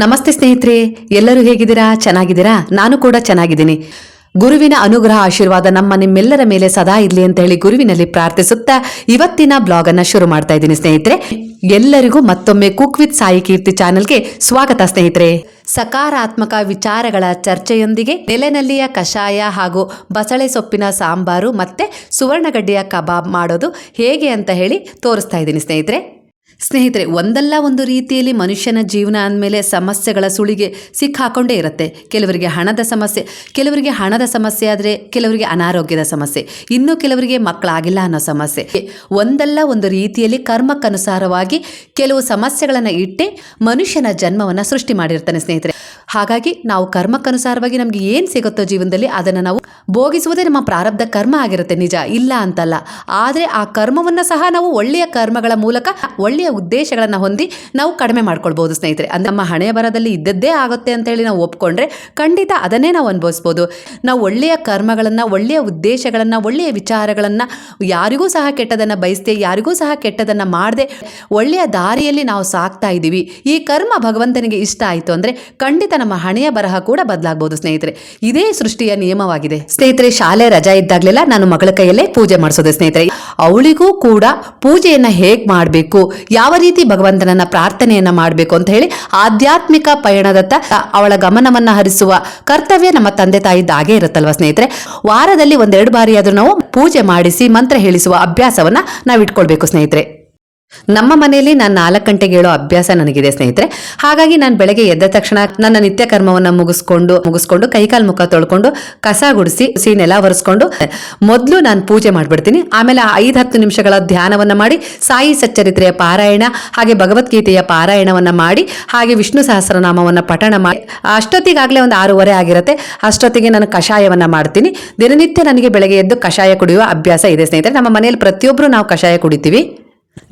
ನಮಸ್ತೆ ಸ್ನೇಹಿತರೆ, ಎಲ್ಲರೂ ಹೇಗಿದ್ದೀರಾ? ಚೆನ್ನಾಗಿದ್ದೀರಾ? ನಾನು ಕೂಡ ಚೆನ್ನಾಗಿದ್ದೀನಿ. ಗುರುವಿನ ಅನುಗ್ರಹ ಆಶೀರ್ವಾದ ನಮ್ಮ ನಿಮ್ಮೆಲ್ಲರ ಮೇಲೆ ಸದಾ ಇರಲಿ ಅಂತ ಹೇಳಿ ಗುರುವಿನಲ್ಲಿ ಪ್ರಾರ್ಥಿಸುತ್ತಾ ಇವತ್ತಿನ ಬ್ಲಾಗ್ ಅನ್ನ ಶುರು ಮಾಡ್ತಾ ಇದ್ದೀನಿ ಸ್ನೇಹಿತರೆ. ಎಲ್ಲರಿಗೂ ಮತ್ತೊಮ್ಮೆ ಕುಕ್ ವಿತ್ ಸಾಯಿ ಕೀರ್ತಿ ಚಾನೆಲ್ಗೆ ಸ್ವಾಗತ ಸ್ನೇಹಿತರೆ. ಸಕಾರಾತ್ಮಕ ವಿಚಾರಗಳ ಚರ್ಚೆಯೊಂದಿಗೆ ನೆಲೆನಲ್ಲಿಯ ಕಷಾಯ ಹಾಗೂ ಬಸಳೆ ಸೊಪ್ಪಿನ ಸಾಂಬಾರು ಮತ್ತೆ ಸುವರ್ಣಗಡ್ಡೆಯ ಕಬಾಬ್ ಮಾಡೋದು ಹೇಗೆ ಅಂತ ಹೇಳಿ ತೋರಿಸ್ತಾ ಇದ್ದೀನಿ ಸ್ನೇಹಿತರೆ. ಸ್ನೇಹಿತರೆ, ಒಂದಲ್ಲ ಒಂದು ರೀತಿಯಲ್ಲಿ ಮನುಷ್ಯನ ಜೀವನ ಅಂದಮೇಲೆ ಸಮಸ್ಯೆಗಳ ಸುಳಿಗೆ ಸಿಕ್ಕಾಕೊಂಡೇ ಇರುತ್ತೆ. ಕೆಲವರಿಗೆ ಹಣದ ಸಮಸ್ಯೆ, ಕೆಲವರಿಗೆ ಹಣದ ಸಮಸ್ಯೆ ಆದರೆ ಕೆಲವರಿಗೆ ಅನಾರೋಗ್ಯದ ಸಮಸ್ಯೆ, ಇನ್ನು ಕೆಲವರಿಗೆ ಮಕ್ಕಳಾಗಿಲ್ಲ ಅನ್ನೋ ಸಮಸ್ಯೆ. ಒಂದಲ್ಲ ಒಂದು ರೀತಿಯಲ್ಲಿ ಕರ್ಮಕ್ಕನುಸಾರವಾಗಿ ಕೆಲವು ಸಮಸ್ಯೆಗಳನ್ನು ಇಟ್ಟೆ ಮನುಷ್ಯನ ಜನ್ಮವನ್ನು ಸೃಷ್ಟಿ ಮಾಡಿರ್ತಾನೆ ಸ್ನೇಹಿತರೆ. ಹಾಗಾಗಿ ನಾವು ಕರ್ಮಕ್ಕನುಸಾರವಾಗಿ ನಮಗೆ ಏನು ಸಿಗುತ್ತೋ ಜೀವನದಲ್ಲಿ ಅದನ್ನು ನಾವು ಭೋಗಿಸುವುದೇ ನಮ್ಮ ಪ್ರಾರಬ್ಧ ಕರ್ಮ ಆಗಿರುತ್ತೆ, ನಿಜ. ಇಲ್ಲ ಅಂತಲ್ಲ. ಆದರೆ ಆ ಕರ್ಮವನ್ನು ಸಹ ನಾವು ಒಳ್ಳೆಯ ಕರ್ಮಗಳ ಮೂಲಕ, ಒಳ್ಳೆಯ ಉದ್ದೇಶಗಳನ್ನು ಹೊಂದಿ ನಾವು ಕಡಿಮೆ ಮಾಡ್ಕೊಳ್ಬೋದು, ಸ್ನೇಹಿತರೆ. ಅಂದರೆ ನಮ್ಮ ಹಣೆಯ ಬರದಲ್ಲಿ ಇದ್ದದ್ದೇ ಆಗುತ್ತೆ ಅಂತ ಹೇಳಿ ನಾವು ಒಪ್ಕೊಂಡ್ರೆ ಖಂಡಿತ ಅದನ್ನೇ ನಾವು ಅನುಭವಿಸ್ಬೋದು. ನಾವು ಒಳ್ಳೆಯ ಕರ್ಮಗಳನ್ನು, ಒಳ್ಳೆಯ ಉದ್ದೇಶಗಳನ್ನು, ಒಳ್ಳೆಯ ವಿಚಾರಗಳನ್ನು ಯಾರಿಗೂ ಸಹ ಕೆಟ್ಟದನ್ನು ಬಯಸದೆ, ಯಾರಿಗೂ ಸಹ ಕೆಟ್ಟದನ್ನು ಮಾಡದೆ, ಒಳ್ಳೆಯ ದಾರಿಯಲ್ಲಿ ನಾವು ಸಾಕ್ತಾ ಇದ್ದೀವಿ. ಈ ಕರ್ಮ ಭಗವಂತನಿಗೆ ಇಷ್ಟ ಆಯಿತು ಅಂದರೆ ಖಂಡಿತ ನಮ್ಮ ಹಣೆಯ ಬರಹ ಕೂಡ ಬದಲಾಗಬಹುದು ಸ್ನೇಹಿತರೆ. ಇದೇ ಸೃಷ್ಟಿಯ ನಿಯಮವಾಗಿದೆ. ಸ್ನೇಹಿತರೆ, ಶಾಲೆ ರಜಾ ಇದ್ದಾಗಲೆಲ್ಲ ನಾನು ಮಗಳ ಕೈಯಲ್ಲೇ ಪೂಜೆ ಮಾಡಿಸೋದು, ಸ್ನೇಹಿತರೆ. ಅವಳಿಗೂ ಕೂಡ ಪೂಜೆಯನ್ನು ಹೇಗೆ ಮಾಡಬೇಕು ಯಾವ ರೀತಿ ಭಗವಂತನನ್ನ ಪ್ರಾರ್ಥನೆಯನ್ನ ಮಾಡಬೇಕು ಅಂತ ಹೇಳಿ ಆಧ್ಯಾತ್ಮಿಕ ಪಯಣದತ್ತ ಅವಳ ಗಮನವನ್ನ ಹರಿಸುವ ಕರ್ತವ್ಯ ನಮ್ಮ ತಂದೆ ತಾಯಿದ್ದಾಗೆ ಇರುತ್ತಲ್ವ ಸ್ನೇಹಿತರೆ? ವಾರದಲ್ಲಿ ಒಂದೆರಡು ಬಾರಿ ಆದ್ರೂ ನಾವು ಪೂಜೆ ಮಾಡಿಸಿ ಮಂತ್ರ ಹೇಳಿಸುವ ಅಭ್ಯಾಸವನ್ನ ನಾವು ಇಟ್ಕೊಳ್ಬೇಕು ಸ್ನೇಹಿತರೆ. ನಮ್ಮ ಮನೆಯಲ್ಲಿ ನಾನು ನಾಲ್ಕು ಗಂಟೆಗೆ ಹೇಳೋ ಅಭ್ಯಾಸ ನನಗಿದೆ ಸ್ನೇಹಿತರೆ. ಹಾಗಾಗಿ ನಾನು ಬೆಳಗ್ಗೆ ಎದ್ದ ತಕ್ಷಣ ನನ್ನ ನಿತ್ಯ ಕರ್ಮವನ್ನು ಮುಗಿಸ್ಕೊಂಡು ಮುಗಿಸ್ಕೊಂಡು ಕೈಕಾಲು ಮುಖ ತೊಳ್ಕೊಂಡು, ಕಸ ಗುಡಿಸಿ ಸಿ ನೆಲ ಒರೆಸ್ಕೊಂಡು, ಮೊದಲು ನಾನು ಪೂಜೆ ಮಾಡಿಬಿಡ್ತೀನಿ. ಆಮೇಲೆ ಐದು ಹತ್ತು ನಿಮಿಷಗಳ ಧ್ಯಾನವನ್ನು ಮಾಡಿ, ಸಾಯಿ ಸಚ್ಚರಿತ್ರೆಯ ಪಾರಾಯಣ, ಹಾಗೆ ಭಗವದ್ಗೀತೆಯ ಪಾರಾಯಣವನ್ನು ಮಾಡಿ, ಹಾಗೆ ವಿಷ್ಣು ಸಹಸ್ರನಾಮವನ್ನು ಪಠಣ ಮಾಡಿ, ಅಷ್ಟೊತ್ತಿಗಾಗಲೇ ಒಂದು ಆರೂವರೆ ಆಗಿರುತ್ತೆ. ಅಷ್ಟೊತ್ತಿಗೆ ನಾನು ಕಷಾಯವನ್ನು ಮಾಡ್ತೀನಿ. ದಿನನಿತ್ಯ ನನಗೆ ಬೆಳಗ್ಗೆ ಎದ್ದು ಕಷಾಯ ಕುಡಿಯುವ ಅಭ್ಯಾಸ ಇದೆ ಸ್ನೇಹಿತರೆ. ನಮ್ಮ ಮನೆಯಲ್ಲಿ ಪ್ರತಿಯೊಬ್ಬರು ನಾವು ಕಷಾಯ ಕುಡಿತೀವಿ.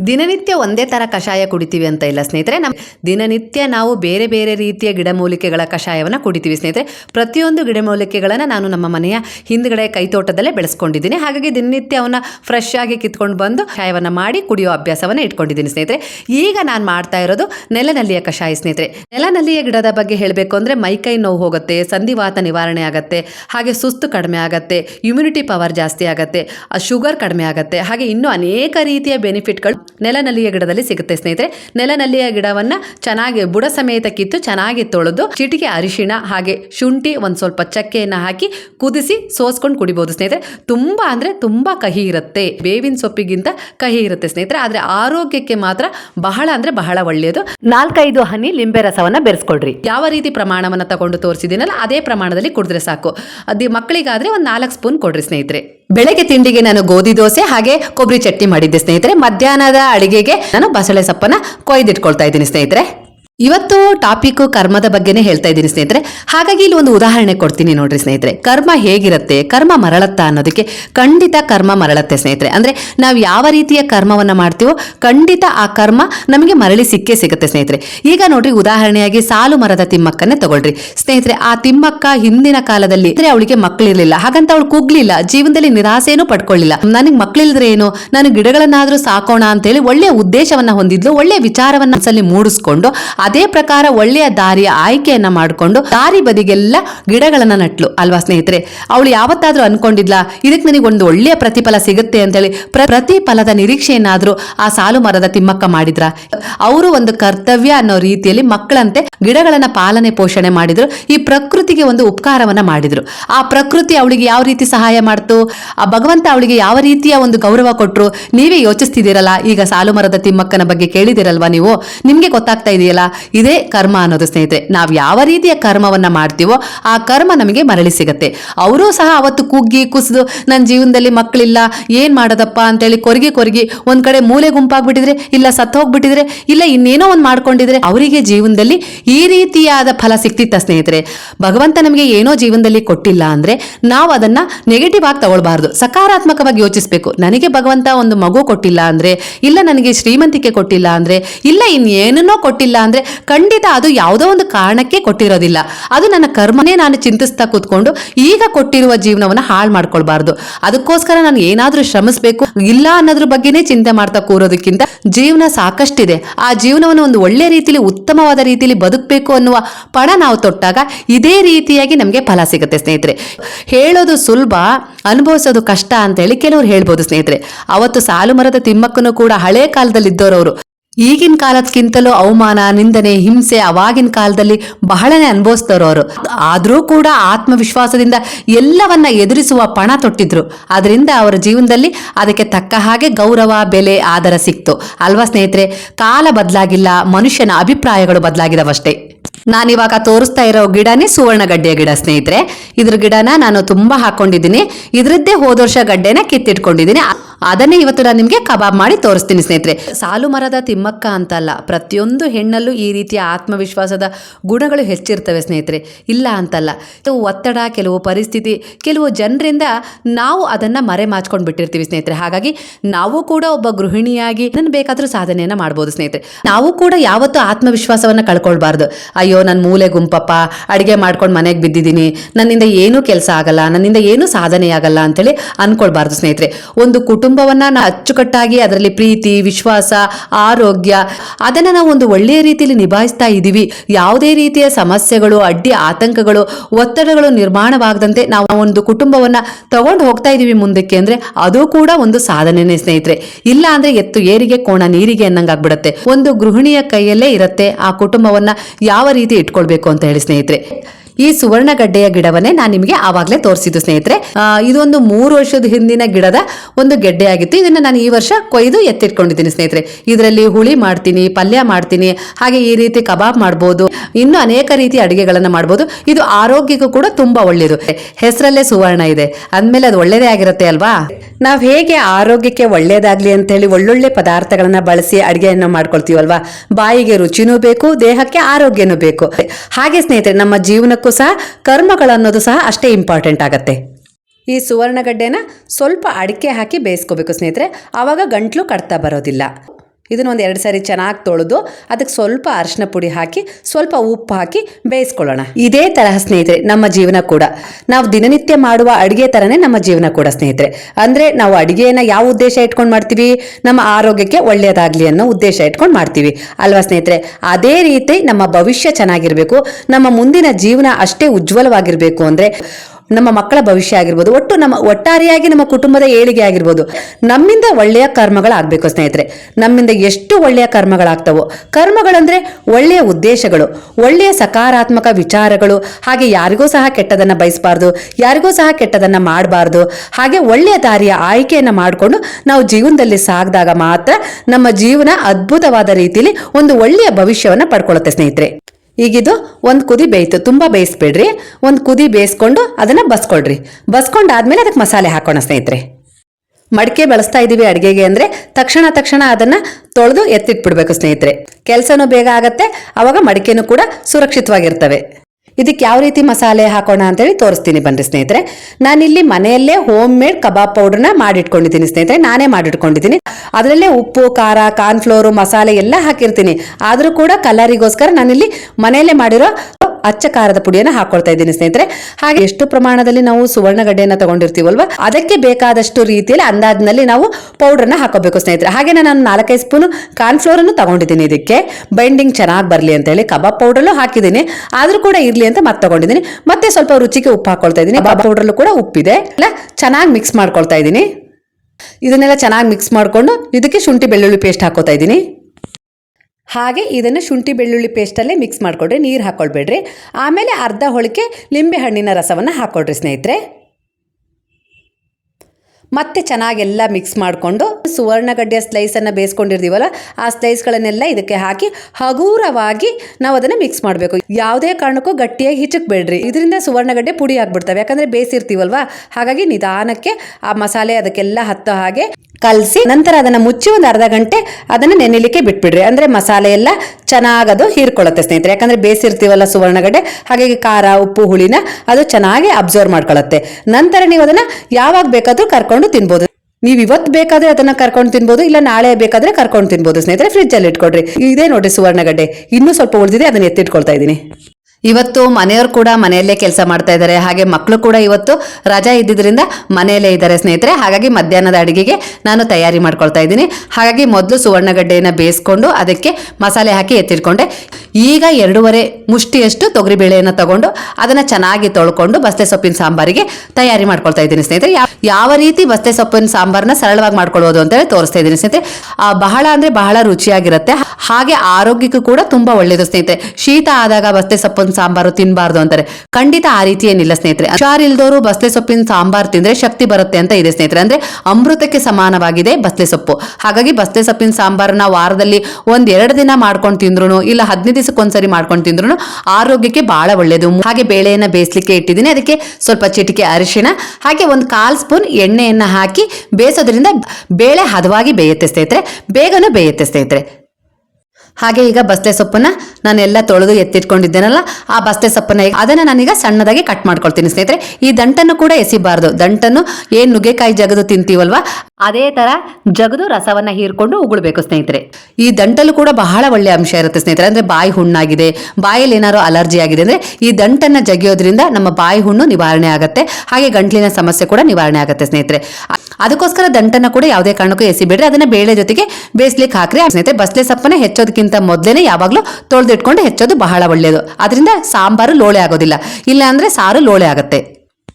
ದಿನನಿತ್ಯ ಒಂದೇ ಥರ ಕಷಾಯ ಕುಡಿತೀವಿ ಅಂತ ಇಲ್ಲ ಸ್ನೇಹಿತರೆ. ನಮ್ಮ ದಿನನಿತ್ಯ ನಾವು ಬೇರೆ ಬೇರೆ ರೀತಿಯ ಗಿಡಮೂಲಿಕೆಗಳ ಕಷಾಯವನ್ನು ಕುಡಿತೀವಿ ಸ್ನೇಹಿತರೆ. ಪ್ರತಿಯೊಂದು ಗಿಡಮೂಲಿಕೆಗಳನ್ನು ನಾನು ನಮ್ಮ ಮನೆಯ ಹಿಂದ್ಗಡೆ ಕೈತೋಟದಲ್ಲೇ ಬೆಳೆಸ್ಕೊಂಡಿದ್ದೀನಿ. ಹಾಗಾಗಿ ದಿನನಿತ್ಯ ಅವನ್ನ ಫ್ರೆಶ್ ಆಗಿ ಕಿತ್ಕೊಂಡು ಬಂದು ಕಷಾಯವನ್ನು ಮಾಡಿ ಕುಡಿಯೋ ಅಭ್ಯಾಸವನ್ನು ಇಟ್ಕೊಂಡಿದ್ದೀನಿ ಸ್ನೇಹಿತರೆ. ಈಗ ನಾನು ಮಾಡ್ತಾ ಇರೋದು ನೆಲನಲ್ಲಿಯ ಕಷಾಯ ಸ್ನೇಹಿತರೆ. ನೆಲನಲ್ಲಿಯ ಗಿಡದ ಬಗ್ಗೆ ಹೇಳಬೇಕು ಅಂದರೆ ಮೈಕೈ ನೋವು ಹೋಗುತ್ತೆ, ಸಂಧಿವಾತ ನಿವಾರಣೆ ಆಗುತ್ತೆ, ಹಾಗೆ ಸುಸ್ತು ಕಡಿಮೆ ಆಗುತ್ತೆ ಇಮ್ಯುನಿಟಿ ಪವರ್ ಜಾಸ್ತಿ ಆಗುತ್ತೆ ಶುಗರ್ ಕಡಿಮೆ ಆಗುತ್ತೆ, ಹಾಗೆ ಇನ್ನೂ ಅನೇಕ ರೀತಿಯ ಬೆನಿಫಿಟ್ಗಳು ನೆಲನಲ್ಲಿಯ ಗಿಡದಲ್ಲಿ ಸಿಗುತ್ತೆ ಸ್ನೇಹಿತರೆ. ನೆಲನಲ್ಲಿಯ ಗಿಡವನ್ನ ಚೆನ್ನಾಗಿ ಬುಡ ಸಮೇತ ಕಿತ್ತು ಚೆನ್ನಾಗಿ ತೊಳೆದು ಚಿಟಿಕೆ ಅರಿಶಿಣ, ಹಾಗೆ ಶುಂಠಿ ಒಂದು ಸ್ವಲ್ಪ ಚಕ್ಕೆಯನ್ನು ಹಾಕಿ ಕುದಿಸಿ ಸೋಸ್ಕೊಂಡು ಕುಡಿಬಹುದು ಸ್ನೇಹಿತರೆ. ತುಂಬಾ ಅಂದ್ರೆ ತುಂಬಾ ಕಹಿ ಇರುತ್ತೆ. ಬೇವಿನ ಸೊಪ್ಪಿಗಿಂತ ಕಹಿ ಇರುತ್ತೆ ಸ್ನೇಹಿತರೆ. ಆದ್ರೆ ಆರೋಗ್ಯಕ್ಕೆ ಮಾತ್ರ ಬಹಳ ಅಂದ್ರೆ ಬಹಳ ಒಳ್ಳೆಯದು ನಾಲ್ಕೈದು ಹನಿ ಲಿಂಬೆ ರಸವನ್ನ ಬೆರೆಸ್ಕೊಡ್ರಿ ಯಾವ ರೀತಿ ಪ್ರಮಾಣವನ್ನ ತಗೊಂಡು ತೋರಿಸಿದ್ದೀನಲ್ಲ, ಅದೇ ಪ್ರಮಾಣದಲ್ಲಿ ಕುಡಿದ್ರೆ ಸಾಕು. ಅದೇ ಮಕ್ಕಳಿಗಾದ್ರೆ ಒಂದು ನಾಲ್ಕು ಸ್ಪೂನ್ ಕೊಡ್ರಿ ಸ್ನೇಹಿತರೆ. ಬೆಳಗ್ಗೆ ತಿಂಡಿಗೆ ನಾನು ಗೋಧಿ ದೋಸೆ ಹಾಗೆ ಕೊಬ್ಬರಿ ಚಟ್ನಿ ಮಾಡಿದ್ದೆ ಸ್ನೇಹಿತರೆ. ಮಧ್ಯಾಹ್ನದ ಅಡಿಗೆಗೆ ನಾನು ಬಸಳೆ ಸೊಪ್ಪನ್ನ ಕೊಯ್ದಿಟ್ಕೊಳ್ತಾ ಇದ್ದೀನಿ ಸ್ನೇಹಿತರೆ. ಇವತ್ತು ಟಾಪಿಕ್ ಕರ್ಮದ ಬಗ್ಗೆನೇ ಹೇಳ್ತಾ ಇದ್ದೀನಿ ಸ್ನೇಹಿತರೆ. ಹಾಗಾಗಿ ಇಲ್ಲಿ ಒಂದು ಉದಾಹರಣೆ ಕೊಡ್ತೀನಿ ನೋಡ್ರಿ ಸ್ನೇಹಿತರೆ. ಕರ್ಮ ಹೇಗಿರುತ್ತೆ, ಕರ್ಮ ಮರಳತ್ತಾ ಅನ್ನೋದಕ್ಕೆ ಖಂಡಿತ ಕರ್ಮ ಮರಳತ್ತೆ ಸ್ನೇಹಿತರೆ. ಅಂದ್ರೆ ನಾವು ಯಾವ ರೀತಿಯ ಕರ್ಮವನ್ನ ಮಾಡ್ತೀವೋ ಖಂಡಿತ ಆ ಕರ್ಮ ನಮಗೆ ಮರಳಿ ಸಿಕ್ಕೇ ಸಿಗುತ್ತೆ ಸ್ನೇಹಿತರೆ. ಈಗ ನೋಡ್ರಿ ಉದಾಹರಣೆಯಾಗಿ ಸಾಲು ಮರದ ತಿಮ್ಮಕ್ಕನ್ನೇ ತಗೊಳ್ರಿ. ಸ್ನೇಹಿತರೆ, ಆ ತಿಮ್ಮಕ್ಕ ಹಿಂದಿನ ಕಾಲದಲ್ಲಿ ಅಂದ್ರೆ ಅವಳಿಗೆ ಮಕ್ಕಳಿರ್ಲಿಲ್ಲ ಹಾಗಂತ ಅವಳು ಕುಗ್ಲಿಲ್ಲ. ಜೀವನದಲ್ಲಿ ನಿರಾಸೆನೂ ಪಡ್ಕೊಳ್ಳಿಲ್ಲ. ನನಗೆ ಮಕ್ಕಳಿಲ್ದ್ರೆ ಏನು? ನಾನು ಗಿಡಗಳನ್ನಾದ್ರೂ ಸಾಕೋಣ ಅಂತ ಹೇಳಿ ಒಳ್ಳೆಯ ಉದ್ದೇಶವನ್ನ ಹೊಂದಿದ್ಲು, ಒಳ್ಳೆಯ ವಿಚಾರವನ್ನ ಮೂಡಿಸ್ಕೊಂಡು ಅದೇ ಪ್ರಕಾರ ಒಳ್ಳೆಯ ದಾರಿಯ ಆಯ್ಕೆಯನ್ನ ಮಾಡಿಕೊಂಡು ದಾರಿ ಬದಿಗೆಲ್ಲ ಗಿಡಗಳನ್ನ ನಟ್ಲು. ಅಲ್ವಾ ಸ್ನೇಹಿತರೆ? ಅವಳು ಯಾವತ್ತಾದ್ರೂ ಅನ್ಕೊಂಡಿದ್ಲಾ? ಇದಕ್ಕೆ ನನಗೆ ಒಂದು ಒಳ್ಳೆಯ ಪ್ರತಿಫಲ ಸಿಗುತ್ತೆ ಅಂತೇಳಿ ಪ್ರ- ಪ್ರತಿಫಲದ ನಿರೀಕ್ಷೆಯನ್ನಾದ್ರೂ ಆ ಸಾಲು ಮರದ ತಿಮ್ಮಕ್ಕ ಮಾಡಿದ್ರ? ಅವರು ಒಂದು ಕರ್ತವ್ಯ ಅನ್ನೋ ರೀತಿಯಲ್ಲಿ ಮಕ್ಕಳಂತೆ ಗಿಡಗಳನ್ನ ಪಾಲನೆ ಪೋಷಣೆ ಮಾಡಿದ್ರು. ಈ ಪ್ರಕೃತಿಗೆ ಒಂದು ಉಪಕಾರವನ್ನ ಮಾಡಿದ್ರು. ಆ ಪ್ರಕೃತಿ ಅವಳಿಗೆ ಯಾವ ರೀತಿ ಸಹಾಯ ಮಾಡ್ತು? ಆ ಭಗವಂತ ಅವಳಿಗೆ ಯಾವ ರೀತಿಯ ಒಂದು ಗೌರವ ಕೊಟ್ಟರು ನೀವೇ ಯೋಚಿಸ್ತಿದ್ದೀರಲ್ಲ, ಈಗ ಸಾಲು ಮರದ ತಿಮ್ಮಕ್ಕನ ಬಗ್ಗೆ ಕೇಳಿದಿರಲ್ವಾ ನೀವು? ನಿಮಗೆ ಗೊತ್ತಾಗ್ತಾ ಇದೆಯಲ್ಲ? ಇದೇ ಕರ್ಮ ಅನ್ನೋದು ಸ್ನೇಹಿತರೆ. ನಾವು ಯಾವ ರೀತಿಯ ಕರ್ಮವನ್ನ ಮಾಡ್ತೀವೋ ಆ ಕರ್ಮ ನಮಗೆ ಮರಳಿ ಸಿಗತ್ತೆ. ಅವರು ಸಹ ಅವತ್ತು ಕುಗ್ಗಿ, ಕುಸಿದು ನನ್ನ ಜೀವನದಲ್ಲಿ ಮಕ್ಕಳಿಲ್ಲ, ಏನು ಮಾಡೋದಪ್ಪ? ಅಂತೇಳಿ ಕೊರಗಿ ಕೊರಗಿ ಒಂದು ಕಡೆ ಮೂಲೆ ಗುಂಪಾಗ್ಬಿಟ್ಟಿದ್ರೆ, ಇಲ್ಲ ಸತ್ತು ಹೋಗ್ಬಿಟ್ಟಿದ್ರೆ, ಇಲ್ಲ ಇನ್ನೇನೋ ಒಂದ್ ಮಾಡ್ಕೊಂಡಿದ್ರೆ ಅವರಿಗೆ ಜೀವನದಲ್ಲಿ ಈ ರೀತಿಯಾದ ಫಲ ಸಿಕ್ತಿತ್ತ ಸ್ನೇಹಿತರೆ. ಭಗವಂತ ನಮಗೆ ಏನೋ ಜೀವನದಲ್ಲಿ ಕೊಟ್ಟಿಲ್ಲ ಅಂದ್ರೆ ನಾವು ಅದನ್ನ ನೆಗೆಟಿವ್ ಆಗಿ ತಗೊಳ್ಬಾರ್ದು. ಸಕಾರಾತ್ಮಕವಾಗಿ ಯೋಚಿಸ್ಬೇಕು. ನನಗೆ ಭಗವಂತ ಒಂದು ಮಗು ಕೊಟ್ಟಿಲ್ಲ ಅಂದ್ರೆ, ಇಲ್ಲ ನನಗೆ ಶ್ರೀಮಂತಿಕೆ ಕೊಟ್ಟಿಲ್ಲ ಅಂದ್ರೆ, ಇಲ್ಲ ಇನ್ನೇನನ್ನೋ ಕೊಟ್ಟಿಲ್ಲ ಅಂದ್ರೆ ಖಂಡಿತ ಅದು ಯಾವುದೋ ಒಂದು ಕಾರಣಕ್ಕೆ ಕೊಟ್ಟಿರೋದಿಲ್ಲ. ಅದು ನನ್ನ ಕರ್ಮನೇ ನಾನು ಚಿಂತಿಸ್ತಾ ಕೂತ್ಕೊಂಡು ಈಗ ಕೊಟ್ಟಿರುವ ಜೀವನವನ್ನು ಹಾಳು ಮಾಡ್ಕೊಳ್ಬಾರ್ದು. ಅದಕ್ಕೋಸ್ಕರ ನಾನು ಏನಾದರೂ ಶ್ರಮಿಸಬೇಕು, ಇಲ್ಲ ಅನ್ನೋದ್ರ ಬಗ್ಗೆನೇ ಚಿಂತೆ ಮಾಡ್ತಾ ಕೂರೋದಕ್ಕಿಂತ ಜೀವನ ಸಾಕಷ್ಟಿದೆ. ಆ ಜೀವನವನ್ನು ಒಂದು ಒಳ್ಳೆ ರೀತಿಯಲ್ಲಿ ಉತ್ತಮವಾದ ರೀತಿಯಲ್ಲಿ ಬದುಕಬೇಕು ಅನ್ನುವ ಪಣ ನಾವು ತೊಟ್ಟಾಗ ಇದೇ ರೀತಿಯಾಗಿ ನಮಗೆ ಫಲ ಸಿಗುತ್ತೆ ಸ್ನೇಹಿತರೆ. ಹೇಳೋದು ಸುಲಭ, ಅನುಭವಿಸೋದು ಕಷ್ಟ ಅಂತ ಹೇಳಿ ಕೆಲವರು ಹೇಳ್ಬೋದು ಸ್ನೇಹಿತರೆ. ಅವತ್ತು ಸಾಲು ಮರದ ತಿಮ್ಮಕ್ಕನು ಕೂಡ ಹಳೆ ಕಾಲದಲ್ಲಿ ಇದ್ದವರವರು ಈಗಿನ ಕಾಲದಕ್ಕಿಂತಲೂ ಅವಮಾನ, ನಿಂದನೆ, ಹಿಂಸೆ ಅವಾಗಿನ ಕಾಲದಲ್ಲಿ ಬಹಳನೇ ಅನುಭವಿಸ್ತಾರೋ ಅವರು. ಆದರೂ ಕೂಡ ಆತ್ಮವಿಶ್ವಾಸದಿಂದ ಎಲ್ಲವನ್ನ ಎದುರಿಸುವ ಪಣ ತೊಟ್ಟಿದ್ರು. ಅದರಿಂದ ಅವರ ಜೀವನದಲ್ಲಿ ಅದಕ್ಕೆ ತಕ್ಕ ಹಾಗೆ ಗೌರವ, ಬೆಲೆ, ಆದರ ಸಿಕ್ತು. ಅಲ್ವಾ ಸ್ನೇಹಿತರೆ? ಕಾಲ ಬದಲಾಗಿಲ್ಲ, ಮನುಷ್ಯನ ಅಭಿಪ್ರಾಯಗಳು ಬದಲಾಗಿದವಷ್ಟೇ. ನಾನಿವಾಗ ತೋರಿಸ್ತಾ ಇರೋ ಗಿಡನೇ ಸುವರ್ಣಗಡ್ಡೆಯ ಗಿಡ, ಸ್ನೇಹಿತರೆ. ಇದ್ರ ಗಿಡನ ನಾನು ತುಂಬಾ ಹಾಕೊಂಡಿದ್ದೀನಿ. ಇದ್ರದ್ದೇ ಹೋದ ವರ್ಷ ಗಡ್ಡೆನ ಕಿತ್ತಿಟ್ಕೊಂಡಿದ್ದೀನಿ. ಅದನ್ನೇ ಇವತ್ತು ನಾನು ನಿಮಗೆ ಕಬಾಬ್ ಮಾಡಿ ತೋರಿಸ್ತೀನಿ, ಸ್ನೇಹಿತರೆ. ಸಾಲು ಮರದ ತಿಮ್ಮಕ್ಕ ಅಂತಲ್ಲ, ಪ್ರತಿಯೊಂದು ಹೆಣ್ಣಲ್ಲೂ ಈ ರೀತಿಯ ಆತ್ಮವಿಶ್ವಾಸದ ಗುಣಗಳು ಹೆಚ್ಚಿರ್ತವೆ, ಸ್ನೇಹಿತರೆ. ಇಲ್ಲ ಅಂತಲ್ಲ, ಕೆಲವು ಒತ್ತಡ, ಕೆಲವು ಪರಿಸ್ಥಿತಿ, ಕೆಲವು ಜನರಿಂದ ನಾವು ಅದನ್ನ ಮರೆ ಮಾಚ್ಕೊಂಡು ಬಿಟ್ಟಿರ್ತೀವಿ, ಸ್ನೇಹಿತರೆ. ಹಾಗಾಗಿ ನಾವು ಕೂಡ ಒಬ್ಬ ಗೃಹಿಣಿಯಾಗಿ ಬೇಕಾದರೂ ಸಾಧನೆಯನ್ನ ಮಾಡ್ಬೋದು, ಸ್ನೇಹಿತರೆ. ನಾವು ಕೂಡ ಯಾವತ್ತೂ ಆತ್ಮವಿಶ್ವಾಸವನ್ನ ಕಳ್ಕೊಳ್ಬಾರ್ದು. ಅಯ್ಯೋ ನನ್ನ ಮೂಲೆ ಗುಂಪಪ್ಪ, ಅಡುಗೆ ಮಾಡ್ಕೊಂಡು ಮನೆಗೆ ಬಿದ್ದಿದ್ದೀನಿ. ನನ್ನಿಂದ ಏನೂ ಕೆಲಸ ಆಗಲ್ಲ, ನನ್ನಿಂದ ಏನೂ ಸಾಧನೆ ಆಗಲ್ಲ ಅಂತೇಳಿ ಅಂದ್ಕೊಳ್ಬಾರ್ದು ಸ್ನೇಹಿತರೆ. ಒಂದು ಕುಟುಂಬವನ್ನ ನಾನು ಅಚ್ಚುಕಟ್ಟಾಗಿ ಅದರಲ್ಲಿ ಪ್ರೀತಿ, ವಿಶ್ವಾಸ, ಆರೋಗ್ಯ, ಅದನ್ನು ನಾವು ಒಂದು ಒಳ್ಳೆಯ ರೀತಿಯಲ್ಲಿ ನಿಭಾಯಿಸ್ತಾ ಇದ್ದೀವಿ ಯಾವುದೇ ರೀತಿಯ ಸಮಸ್ಯೆಗಳು, ಅಡ್ಡಿ ಆತಂಕಗಳು, ಒತ್ತಡಗಳು ನಿರ್ಮಾಣವಾಗದಂತೆ ನಾವು ಒಂದು ಕುಟುಂಬವನ್ನು ತಗೊಂಡು ಹೋಗ್ತಾ ಇದ್ದೀವಿ ಮುಂದಕ್ಕೆ ಅಂದರೆ ಅದು ಕೂಡ ಒಂದು ಸಾಧನೆನೇ ಸ್ನೇಹಿತರೆ. ಇಲ್ಲ ಅಂದರೆ ಎತ್ತು ಏರಿಗೆ, ಕೋಣ ನೀರಿಗೆ ಅನ್ನಂಗಾಗ್ಬಿಡುತ್ತೆ. ಒಂದು ಗೃಹಿಣಿಯ ಕೈಯಲ್ಲೇ ಇರುತ್ತೆ ಆ ಕುಟುಂಬವನ್ನು. ಯಾವ ರೀತಿ ಇಟ್ಕೊಳ್ಬೇಕು ಅಂತ ಹೇಳಿ ಸ್ನೇಹಿತರೆ. ಈ ಸುವರ್ಣಗಡ್ಡೆಯ ಗಿಡವನ್ನೇ ನಾನು ನಿಮಗೆ ಆವಾಗಲೇ ತೋರಿಸಿದ್ದು, ಸ್ನೇಹಿತರೆ. ಇದೊಂದು ಮೂರು ವರ್ಷದ ಹಿಂದಿನ ಗಿಡದ ಒಂದು ಗೆಡ್ಡೆ ಆಗಿತ್ತು. ಇದನ್ನ ನಾನು ಈ ವರ್ಷ ಕೊಯ್ದು ಎತ್ತಿಟ್ಕೊಂಡಿದ್ದೀನಿ, ಸ್ನೇಹಿತರೆ. ಇದರಲ್ಲಿ ಹುಳಿ ಮಾಡ್ತೀನಿ, ಪಲ್ಯ ಮಾಡ್ತೀನಿ, ಹಾಗೆ ಈ ರೀತಿ ಕಬಾಬ್ ಮಾಡ್ಬೋದು, ಇನ್ನು ಅನೇಕ ರೀತಿಯ ಅಡುಗೆಗಳನ್ನು ಮಾಡ್ಬೋದು. ಇದು ಆರೋಗ್ಯಕ್ಕೂ ಕೂಡ ತುಂಬಾ ಒಳ್ಳೆಯದು ಹೆಸರಲ್ಲೇ ಸುವರ್ಣ ಇದೆ. ಅಂದಮೇಲೆ ಅದು ಒಳ್ಳೆಯದೇ ಆಗಿರುತ್ತೆ ಅಲ್ವಾ? ನಾವ್ ಹೇಗೆ ಆರೋಗ್ಯಕ್ಕೆ ಒಳ್ಳೇದಾಗ್ಲಿ ಅಂತ ಹೇಳಿ ಒಳ್ಳೊಳ್ಳೆ ಪದಾರ್ಥಗಳನ್ನ ಬಳಸಿ ಅಡುಗೆಯನ್ನು ಮಾಡ್ಕೊಳ್ತೀವಲ್ವಾ? ಬಾಯಿಗೆ ರುಚಿನೂ ಬೇಕು, ದೇಹಕ್ಕೆ ಆರೋಗ್ಯನೂ ಬೇಕು. ಹಾಗೆ ಸ್ನೇಹಿತರೆ, ನಮ್ಮ ಜೀವನಕ್ಕೂ ಸಹ ಕರ್ಮಗಳನ್ನೋದು ಸಹ ಅಷ್ಟೇ ಇಂಪಾರ್ಟೆಂಟ್ ಆಗುತ್ತೆ. ಈ ಸುವರ್ಣಗಡ್ಡೆನ ಸ್ವಲ್ಪ ಅಡಿಕೆ ಹಾಕಿ ಬೇಯಿಸ್ಕೋಬೇಕು ಸ್ನೇಹಿತರೆ ಆವಾಗ ಗಂಟ್ಲು ಕಡ್ತಾ ಬರೋದಿಲ್ಲ. ಇದನ್ನ ಒಂದು ಎರಡು ಸಾರಿ ಚೆನ್ನಾಗಿ ತೊಳೆದು ಅದಕ್ಕೆ ಸ್ವಲ್ಪ ಅರಿಶಿನ ಪುಡಿ ಹಾಕಿ, ಸ್ವಲ್ಪ ಉಪ್ಪು ಹಾಕಿ ಬೇಯಿಸ್ಕೊಳ್ಳೋಣ. ಇದೇ ತರಹ ಸ್ನೇಹಿತರೆ, ನಮ್ಮ ಜೀವನ ಕೂಡ. ನಾವು ದಿನನಿತ್ಯ ಮಾಡುವ ಅಡುಗೆ ತರನೇ ನಮ್ಮ ಜೀವನ ಕೂಡ ಸ್ನೇಹಿತರೆ. ಅಂದ್ರೆ ನಾವು ಅಡುಗೆಯನ್ನು ಯಾವ ಉದ್ದೇಶ ಇಟ್ಕೊಂಡು ಮಾಡ್ತೀವಿ? ನಮ್ಮ ಆರೋಗ್ಯಕ್ಕೆ ಒಳ್ಳೆಯದಾಗ್ಲಿ ಅನ್ನೋ ಉದ್ದೇಶ ಇಟ್ಕೊಂಡು ಮಾಡ್ತೀವಿ. ಅಲ್ವಾ ಸ್ನೇಹಿತರೆ? ಅದೇ ರೀತಿ ನಮ್ಮ ಭವಿಷ್ಯ ಚೆನ್ನಾಗಿರಬೇಕು. ನಮ್ಮ ಮುಂದಿನ ಜೀವನ ಅಷ್ಟೇ ಉಜ್ವಲವಾಗಿರಬೇಕು ಅಂದ್ರೆ ನಮ್ಮ ಮಕ್ಕಳ ಭವಿಷ್ಯ ಆಗಿರ್ಬೋದು, ಒಟ್ಟು ನಮ್ಮ ಒಟ್ಟಾರೆಯಾಗಿ ನಮ್ಮ ಕುಟುಂಬದ ಏಳಿಗೆ ಆಗಿರ್ಬೋದು, ನಮ್ಮಿಂದ ಒಳ್ಳೆಯ ಕರ್ಮಗಳಾಗಬೇಕು ಸ್ನೇಹಿತರೆ. ನಮ್ಮಿಂದ ಎಷ್ಟು ಒಳ್ಳೆಯ ಕರ್ಮಗಳಾಗ್ತವೋ, ಕರ್ಮಗಳಂದ್ರೆ ಒಳ್ಳೆಯ ಉದ್ದೇಶಗಳು, ಒಳ್ಳೆಯ ಸಕಾರಾತ್ಮಕ ವಿಚಾರಗಳು, ಹಾಗೆ ಯಾರಿಗೂ ಸಹ ಕೆಟ್ಟದನ್ನು ಬಯಸಬಾರ್ದು, ಯಾರಿಗೂ ಸಹ ಕೆಟ್ಟದನ್ನು ಮಾಡಬಾರ್ದು, ಹಾಗೆ ಒಳ್ಳೆಯ ದಾರಿಯ ಆಯ್ಕೆಯನ್ನು ಮಾಡಿಕೊಂಡು ನಾವು ಜೀವನದಲ್ಲಿ ಸಾಗಿದಾಗ ಮಾತ್ರ ನಮ್ಮ ಜೀವನ ಅದ್ಭುತವಾದ ರೀತಿಯಲ್ಲಿ ಒಂದು ಒಳ್ಳೆಯ ಭವಿಷ್ಯವನ್ನು ಪಡ್ಕೊಳ್ಳುತ್ತೆ ಸ್ನೇಹಿತರೆ. ಈಗಿದು ಒಂದು ಕುದಿ ಬೇಯಿತು, ತುಂಬ ಬೇಯಿಸ್ಬೇಡ್ರಿ. ಒಂದು ಕುದಿ ಬೇಯಿಸ್ಕೊಂಡು ಅದನ್ನು ಬಸ್ಕೊಳ್ರಿ ಬಸ್ಕೊಂಡಾದ್ಮೇಲೆ ಅದಕ್ಕೆ ಮಸಾಲೆ ಹಾಕೋಣ ಸ್ನೇಹಿತರೆ. ಮಡಿಕೆ ಬಳಸ್ತಾ ಇದ್ದೀವಿ ಅಡುಗೆಗೆ ಅಂದರೆ ತಕ್ಷಣ ತಕ್ಷಣ ಅದನ್ನು ತೊಳೆದು ಎತ್ತಿಟ್ಬಿಡ್ಬೇಕು ಸ್ನೇಹಿತರೆ. ಕೆಲಸನೂ ಬೇಗ ಆಗತ್ತೆ ಆವಾಗ ಮಡಿಕೆನೂ ಕೂಡ ಸುರಕ್ಷಿತವಾಗಿರ್ತವೆ. ಇದಕ್ಕೆ ಯಾವ ರೀತಿ ಮಸಾಲೆ ಹಾಕೋಣ ಅಂತೇಳಿ ತೋರಿಸ್ತೀನಿ ಬನ್ರಿ ಸ್ನೇಹಿತರೆ. ನಾನಿಲ್ಲಿ ಮನೆಯಲ್ಲೇ ಹೋಮ್ ಮೇಡ್ ಕಬಾಬ್ ಪೌಡರ್ನ ಮಾಡಿಟ್ಕೊಂಡಿದ್ದೀನಿ ಸ್ನೇಹಿತರೆ. ನಾನೇ ಮಾಡಿಟ್ಕೊಂಡಿದ್ದೀನಿ. ಅದರಲ್ಲೇ ಉಪ್ಪು, ಖಾರ ಕಾರ್ನ್ಫ್ಲೋರು ಮಸಾಲೆ ಎಲ್ಲ ಹಾಕಿರ್ತೀನಿ. ಆದರೂ ಕೂಡ ಕಲರಿಗೋಸ್ಕರ ನಾನಿಲ್ಲಿ ಮನೆಯಲ್ಲೇ ಮಾಡಿರೋ ಅಚ್ಚ ಖಾರದ ಪುಡಿಯನ್ನು ಹಾಕೊಳ್ತಾ ಇದ್ದೀನಿ ಸ್ನೇಹಿತರೆ. ಹಾಗೆ ಎಷ್ಟು ಪ್ರಮಾಣದಲ್ಲಿ ನಾವು ಸುವರ್ಣಗಡ್ಡೆಯನ್ನು ತಗೊಂಡಿರ್ತೀವಲ್ವ, ಅದಕ್ಕೆ ಬೇಕಾದಷ್ಟು ರೀತಿಯಲ್ಲಿ ಅಂದಾಜಿನಲ್ಲಿ ನಾವು ಪೌಡರ್ನ ಹಾಕೋಬೇಕು ಸ್ನೇಹಿತರೆ. ಹಾಗೆ ನಾನು ನಾಲ್ಕೈದು ಸ್ಪೂನು ಕಾರ್ನ್ಫ್ಲೋರ್ ಅನ್ನು ತಗೊಂಡಿದ್ದೀನಿ ಇದಕ್ಕೆ. ಬೈಂಡಿಂಗ್ ಚೆನ್ನಾಗಿ ಬರಲಿ ಅಂತ ಹೇಳಿ ಕಬಾಬ್ ಪೌಡರ್ಲು ಹಾಕಿದ್ದೀನಿ. ಆದ್ರೂ ಕೂಡ ಇರಲಿ ಅಂತ ಮತ್ತೆ ತಗೊಂಡಿದ್ದೀನಿ. ಮತ್ತೆ ಸ್ವಲ್ಪ ರುಚಿಗೆ ಉಪ್ಪು ಹಾಕೊಳ್ತಾ ಇದ್ದೀನಿ. ಕಬಾಬ್ ಪೌಡರ್ಲು ಕೂಡ ಉಪ್ಪಿದೆ. ಎಲ್ಲ ಚೆನ್ನಾಗಿ ಮಿಕ್ಸ್ ಮಾಡ್ಕೊಳ್ತಾ ಇದ್ದೀನಿ. ಇದನ್ನೆಲ್ಲ ಚೆನ್ನಾಗಿ ಮಿಕ್ಸ್ ಮಾಡಿಕೊಂಡು ಇದಕ್ಕೆ ಶುಂಠಿ ಬೆಳ್ಳುಳ್ಳಿ ಪೇಸ್ಟ್ ಹಾಕೋತಾ ಇದ್ದೀನಿ. ಹಾಗೆ ಇದನ್ನು ಶುಂಠಿ ಬೆಳ್ಳುಳ್ಳಿ ಪೇಸ್ಟಲ್ಲೇ ಮಿಕ್ಸ್ ಮಾಡಿಕೊಡ್ರಿ ನೀರು ಹಾಕ್ಕೊಳ್ಬೇಡ್ರಿ ಆಮೇಲೆ ಅರ್ಧ ಹೋಳಿಕೆ ಲಿಂಬೆ ಹಣ್ಣಿನ ರಸವನ್ನು ಹಾಕೊಳ್ರಿ ಸ್ನೇಹಿತರೆ. ಮತ್ತೆ ಚೆನ್ನಾಗೆಲ್ಲ ಮಿಕ್ಸ್ ಮಾಡಿಕೊಂಡು ಸುವರ್ಣಗಡ್ಡೆಯ ಸ್ಲೈಸನ್ನು ಬೇಯಿಸ್ಕೊಂಡಿರ್ತೀವಲ್ಲ, ಆ ಸ್ಲೈಸ್ಗಳನ್ನೆಲ್ಲ ಇದಕ್ಕೆ ಹಾಕಿ ಹಗುರವಾಗಿ ನಾವು ಅದನ್ನು ಮಿಕ್ಸ್ ಮಾಡಬೇಕು. ಯಾವುದೇ ಕಾರಣಕ್ಕೂ ಗಟ್ಟಿಯಾಗಿ ಹಿಚಕ್ಬೇಡ್ರಿ. ಇದರಿಂದ ಸುವರ್ಣಗಡ್ಡೆ ಪುಡಿ ಆಗಿಬಿಡ್ತವೆ. ಯಾಕಂದರೆ ಬೇಯಿಸಿರ್ತೀವಲ್ವಾ? ಹಾಗಾಗಿ ನಿಧಾನಕ್ಕೆ ಆ ಮಸಾಲೆ ಅದಕ್ಕೆಲ್ಲ ಹತ್ತೋ ಹಾಗೆ ಕಲಸಿ ನಂತರ ಅದನ್ನು ಮುಚ್ಚಿ ಒಂದು ಅರ್ಧ ಗಂಟೆ ಅದನ್ನು ನೆನೆಲಿಕ್ಕೆ ಬಿಟ್ಬಿಡ್ರಿ. ಅಂದರೆ ಮಸಾಲೆ ಎಲ್ಲ ಅದು ಹೀರ್ಕೊಳ್ಳುತ್ತೆ ಸ್ನೇಹಿತರೆ. ಯಾಕಂದರೆ ಬೇಯಿಸಿರ್ತೀವಲ್ಲ ಸುವರ್ಣಗಡ್ಡೆ, ಹಾಗಾಗಿ ಖಾರ, ಉಪ್ಪು, ಹುಳಿನ ಅದು ಚೆನ್ನಾಗಿ ಅಬ್ಸರ್ವ್ ಮಾಡ್ಕೊಳ್ಳುತ್ತೆ. ನಂತರ ನೀವು ಅದನ್ನು ಯಾವಾಗ ಬೇಕಾದರೂ ಕರ್ಕೊಂಡು ತಿನ್ಬೋದು. ನೀವು ಇವತ್ತು ಬೇಕಾದ್ರೆ ಅದನ್ನ ಕರ್ಕೊಂಡು ತಿನ್ಬೋದು, ಇಲ್ಲ ನಾಳೆ ಬೇಕಾದ್ರೆ ಕರ್ಕೊಂಡು ತಿನ್ಬೋದು ಸ್ನೇಹಿತರೆ. ಫ್ರಿಜ್ಜಲ್ಲಿ ಇಟ್ಕೊಡ್ರಿ ಇದೇ ನೋಡಿ ಸುವರ್ಣಗಡ್ಡೆ. ಇನ್ನೂ ಸ್ವಲ್ಪ ಉಳಿದಿದೆ, ಅದನ್ನ ಎತ್ತಿಟ್ಕೊಳ್ತಾ ಇದ್ದೀನಿ. ಇವತ್ತು ಮನೆಯವರು ಕೂಡ ಮನೆಯಲ್ಲೇ ಕೆಲಸ ಮಾಡ್ತಾ ಇದ್ದಾರೆ. ಹಾಗೆ ಮಕ್ಕಳು ಕೂಡ ಇವತ್ತು ರಜಾ ಇದ್ದಿದ್ದರಿಂದ ಮನೆಯಲ್ಲೇ ಇದ್ದಾರೆ ಸ್ನೇಹಿತರೆ. ಹಾಗಾಗಿ ಮಧ್ಯಾಹ್ನದ ಅಡುಗೆಗೆ ನಾನು ತಯಾರಿ ಮಾಡ್ಕೊಳ್ತಾ ಇದ್ದೀನಿ. ಹಾಗಾಗಿ ಮೊದಲು ಸುವರ್ಣಗಡ್ಡೆಯನ್ನು ಬೇಯಿಸ್ಕೊಂಡು ಅದಕ್ಕೆ ಮಸಾಲೆ ಹಾಕಿ ಎತ್ತಿಟ್ಕೊಂಡೆ. ಈಗ ಎರಡೂವರೆ ಮುಷ್ಟಿಯಷ್ಟು ತೊಗರಿಬೇಳೆಯನ್ನು ತಗೊಂಡು ಅದನ್ನು ಚೆನ್ನಾಗಿ ತೊಳ್ಕೊಂಡು ಬಸ್ತೆ ಸೊಪ್ಪಿನ ಸಾಂಬಾರಿಗೆ ತಯಾರಿ ಮಾಡ್ಕೊಳ್ತಾ ಇದ್ದೀನಿ ಸ್ನೇಹಿತರೆ. ಯಾವ- ರೀತಿ ಬಸ್ತೆ ಸೊಪ್ಪಿನ ಸಾಂಬಾರನ್ನ ಸರಳವಾಗಿ ಮಾಡ್ಕೊಳ್ಬೋದು ಅಂತೇಳಿ ತೋರಿಸ್ತಾ ಇದ್ದೀನಿ ಸ್ನೇಹಿತರೆ. ಬಹಳ ಅಂದರೆ ಬಹಳ ರುಚಿಯಾಗಿರುತ್ತೆ. ಹಾಗೆ ಆರೋಗ್ಯಕ್ಕೂ ಕೂಡ ತುಂಬ ಒಳ್ಳೆಯದು ಸ್ನೇಹಿತರೆ. ಶೀತ ಆದಾಗ ಬಸ್ತೆ ಸೊಪ್ಪಿನ ಸಾಂಬಾರು ತಿನ್ನಬಾರ್ದು ಅಂತಾರೆ. ಖಂಡಿತ ಆ ರೀತಿ ಏನಿಲ್ಲ ಸ್ನೇಹಿತರೆ. ಹುಷಾರಿಲ್ದವರು ಬಸಳೆ ಸೊಪ್ಪಿನ ಸಾಂಬಾರ್ ತಿಂದ್ರೆ ಶಕ್ತಿ ಬರುತ್ತೆ ಅಂತ ಇದೆ ಸ್ನೇಹಿತರೆ. ಅಂದ್ರೆ ಅಮೃತಕ್ಕೆ ಸಮಾನವಾಗಿದೆ ಬಸಳೆ ಸೊಪ್ಪು. ಹಾಗಾಗಿ ಬಸಳೆ ಸೊಪ್ಪಿನ ಸಾಂಬಾರನ್ನ ವಾರದಲ್ಲಿ ಒಂದ್ ಎರಡು ದಿನ ಮಾಡ್ಕೊಂಡು ತಿಂದ್ರು ಇಲ್ಲ ಹದಿನೈದು ದಿವಸಕ್ಕೆ ಒಂದ್ಸರಿ ಮಾಡ್ಕೊಂಡು ತಿಂದ್ರು ಆರೋಗ್ಯಕ್ಕೆ ಬಹಳ ಒಳ್ಳೆಯದು ಹಾಗೆ ಬೇಳೆಯನ್ನ ಬೇಯಿಸಲಿಕ್ಕೆ ಇಟ್ಟಿದ್ದೀನಿ. ಅದಕ್ಕೆ ಸ್ವಲ್ಪ ಚಿಟಿಕೆ ಅರಿಶಿಣ, ಹಾಗೆ ಒಂದು ಕಾಲ್ ಸ್ಪೂನ್ ಎಣ್ಣೆಯನ್ನ ಹಾಕಿ ಬೇಯಿಸೋದ್ರಿಂದ ಬೇಳೆ ಹದವಾಗಿ ಬೇಯುತ್ತೆ ಸ್ನೇಹಿತರೆ. ಬೇಗನೂ ಬೇಯುತ್ತೆ ಸ್ನೇಹಿತರೆ. ಹಾಗೆ ಈಗ ಬಸಳೆ ಸೊಪ್ಪನ್ನ ನಾನೆಲ್ಲ ತೊಳೆದು ಎತ್ತಿಟ್ಕೊಂಡಿದ್ದೇನಲ್ಲ, ಆ ಬಸಳೆ ಸೊಪ್ಪನ್ನ ಅದನ್ನ ನಾನೀಗ ಸಣ್ಣದಾಗಿ ಕಟ್ ಮಾಡ್ಕೊಳ್ತೀನಿ ಸ್ನೇಹಿತರೆ. ಈ ದಂಟನ್ನು ಕೂಡ ಎಸಿಬಾರ್ದು. ದಂಟನ್ನು ಏನು ನುಗ್ಗೆಕಾಯಿ ಜಗದು ತಿಂತೀವಲ್ವಾ? ಅದೇ ತರ ಜಗದು ರಸವನ್ನ ಹೀರ್ಕೊಂಡು ಉಗುಳ್ಬೇಕು ಸ್ನೇಹಿತರೆ. ಈ ದಂಟಲು ಕೂಡ ಬಹಳ ಒಳ್ಳೆ ಅಂಶ ಇರುತ್ತೆ ಸ್ನೇಹಿತರೆ. ಅಂದ್ರೆ ಬಾಯಿ ಹುಣ್ಣಾಗಿದೆ, ಬಾಯಲ್ಲಿ ಏನಾದ್ರು ಅಲರ್ಜಿ ಆಗಿದೆ ಅಂದ್ರೆ ಈ ದಂಟನ್ನ ಜಗಿಯೋದ್ರಿಂದ ನಮ್ಮ ಬಾಯಿ ಹುಣ್ಣು ನಿವಾರಣೆ ಆಗುತ್ತೆ, ಹಾಗೆ ಗಂಟ್ಲಿನ ಸಮಸ್ಯೆ ಕೂಡ ನಿವಾರಣೆ ಆಗುತ್ತೆ ಸ್ನೇಹಿತರೆ. ಅದಕ್ಕೋಸ್ಕರ ದಂಟನ್ನ ಕೂಡ ಯಾವುದೇ ಕಾರಣಕ್ಕೂ ಎಸಿಬಿಡ್ರಿ ಅದನ್ನ ಬೇಳೆ ಜೊತೆಗೆ ಬೇಯಿಸ್ಲಿಕ್ಕೆ ಹಾಕ್ರಿ. ಸ್ನೇಹಿತರೆ, ಬಸ್ಲೆ ಸಪ್ಪನೆ ಹೆಚ್ಚೋದಕ್ಕಿಂತ ಮೊದಲೇ ಯಾವಾಗಲೂ ತೊಳೆದಿಟ್ಕೊಂಡು ಹೆಚ್ಚೋದು ಬಹಳ ಒಳ್ಳೆಯದು ಅದರಿಂದ ಸಾಂಬಾರು ಲೋಳೆ ಆಗೋದಿಲ್ಲ. ಇಲ್ಲ ಅಂದ್ರೆ ಸಾರು ಲೋಳೆ ಆಗುತ್ತೆ.